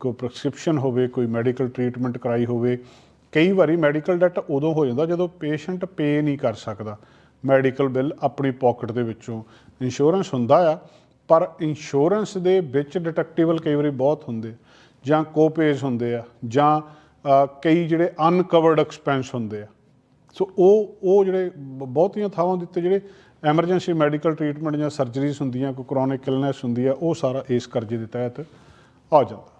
ਕੋਈ ਪ੍ਰਸਕ੍ਰਿਪਸ਼ਨ ਹੋਵੇ, ਕੋਈ ਮੈਡੀਕਲ ਟ੍ਰੀਟਮੈਂਟ ਕਰਾਈ ਹੋਵੇ ਕਈ ਵਾਰੀ ਮੈਡੀਕਲ ਡੈਟ ਉਦੋਂ ਹੋ ਜਾਂਦਾ ਜਦੋਂ ਪੇਸ਼ੈਂਟ ਪੇ ਨਹੀਂ ਕਰ ਸਕਦਾ। ਮੈਡੀਕਲ ਬਿੱਲ ਆਪਣੀ ਪਾਕਟ ਦੇ ਵਿੱਚੋਂ ਇੰਸ਼ੋਰੈਂਸ ਹੁੰਦਾ ਆ, ਪਰ ਇੰਸ਼ੋਰੈਂਸ ਦੇ ਵਿੱਚ ਡਿਟੈਕਟੇਬਲ ਕਈ ਵਾਰੀ ਬਹੁਤ ਹੁੰਦੇ। ਜਾਂ ਕੋਪੇਜ ਹੁੰਦੇ ਆ, ਜਾਂ ਕਈ ਜਿਹੜੇ ਅਨਕਵਰਡ ਐਕਸਪੈਂਸ ਹੁੰਦੇ ਆ। ਸੋ ਉਹ ਉਹ ਜਿਹੜੇ ਬਹੁਤੀਆਂ ਥਾਵਾਂ ਦੇ ਉੱਤੇ ਜਿਹੜੇ ਐਮਰਜੈਂਸੀ ਮੈਡੀਕਲ ਟ੍ਰੀਟਮੈਂਟ ਜਾਂ ਸਰਜਰੀਜ਼ ਹੁੰਦੀਆਂ, ਕੋਈ ਕ੍ਰੋਨਿਕ ਇਲਨੈਸ ਹੁੰਦੀ ਆ, ਉਹ ਸਾਰਾ ਇਸ ਕਰਜ਼ੇ ਦੇ ਤਹਿਤ ਆ ਜਾਂਦਾ।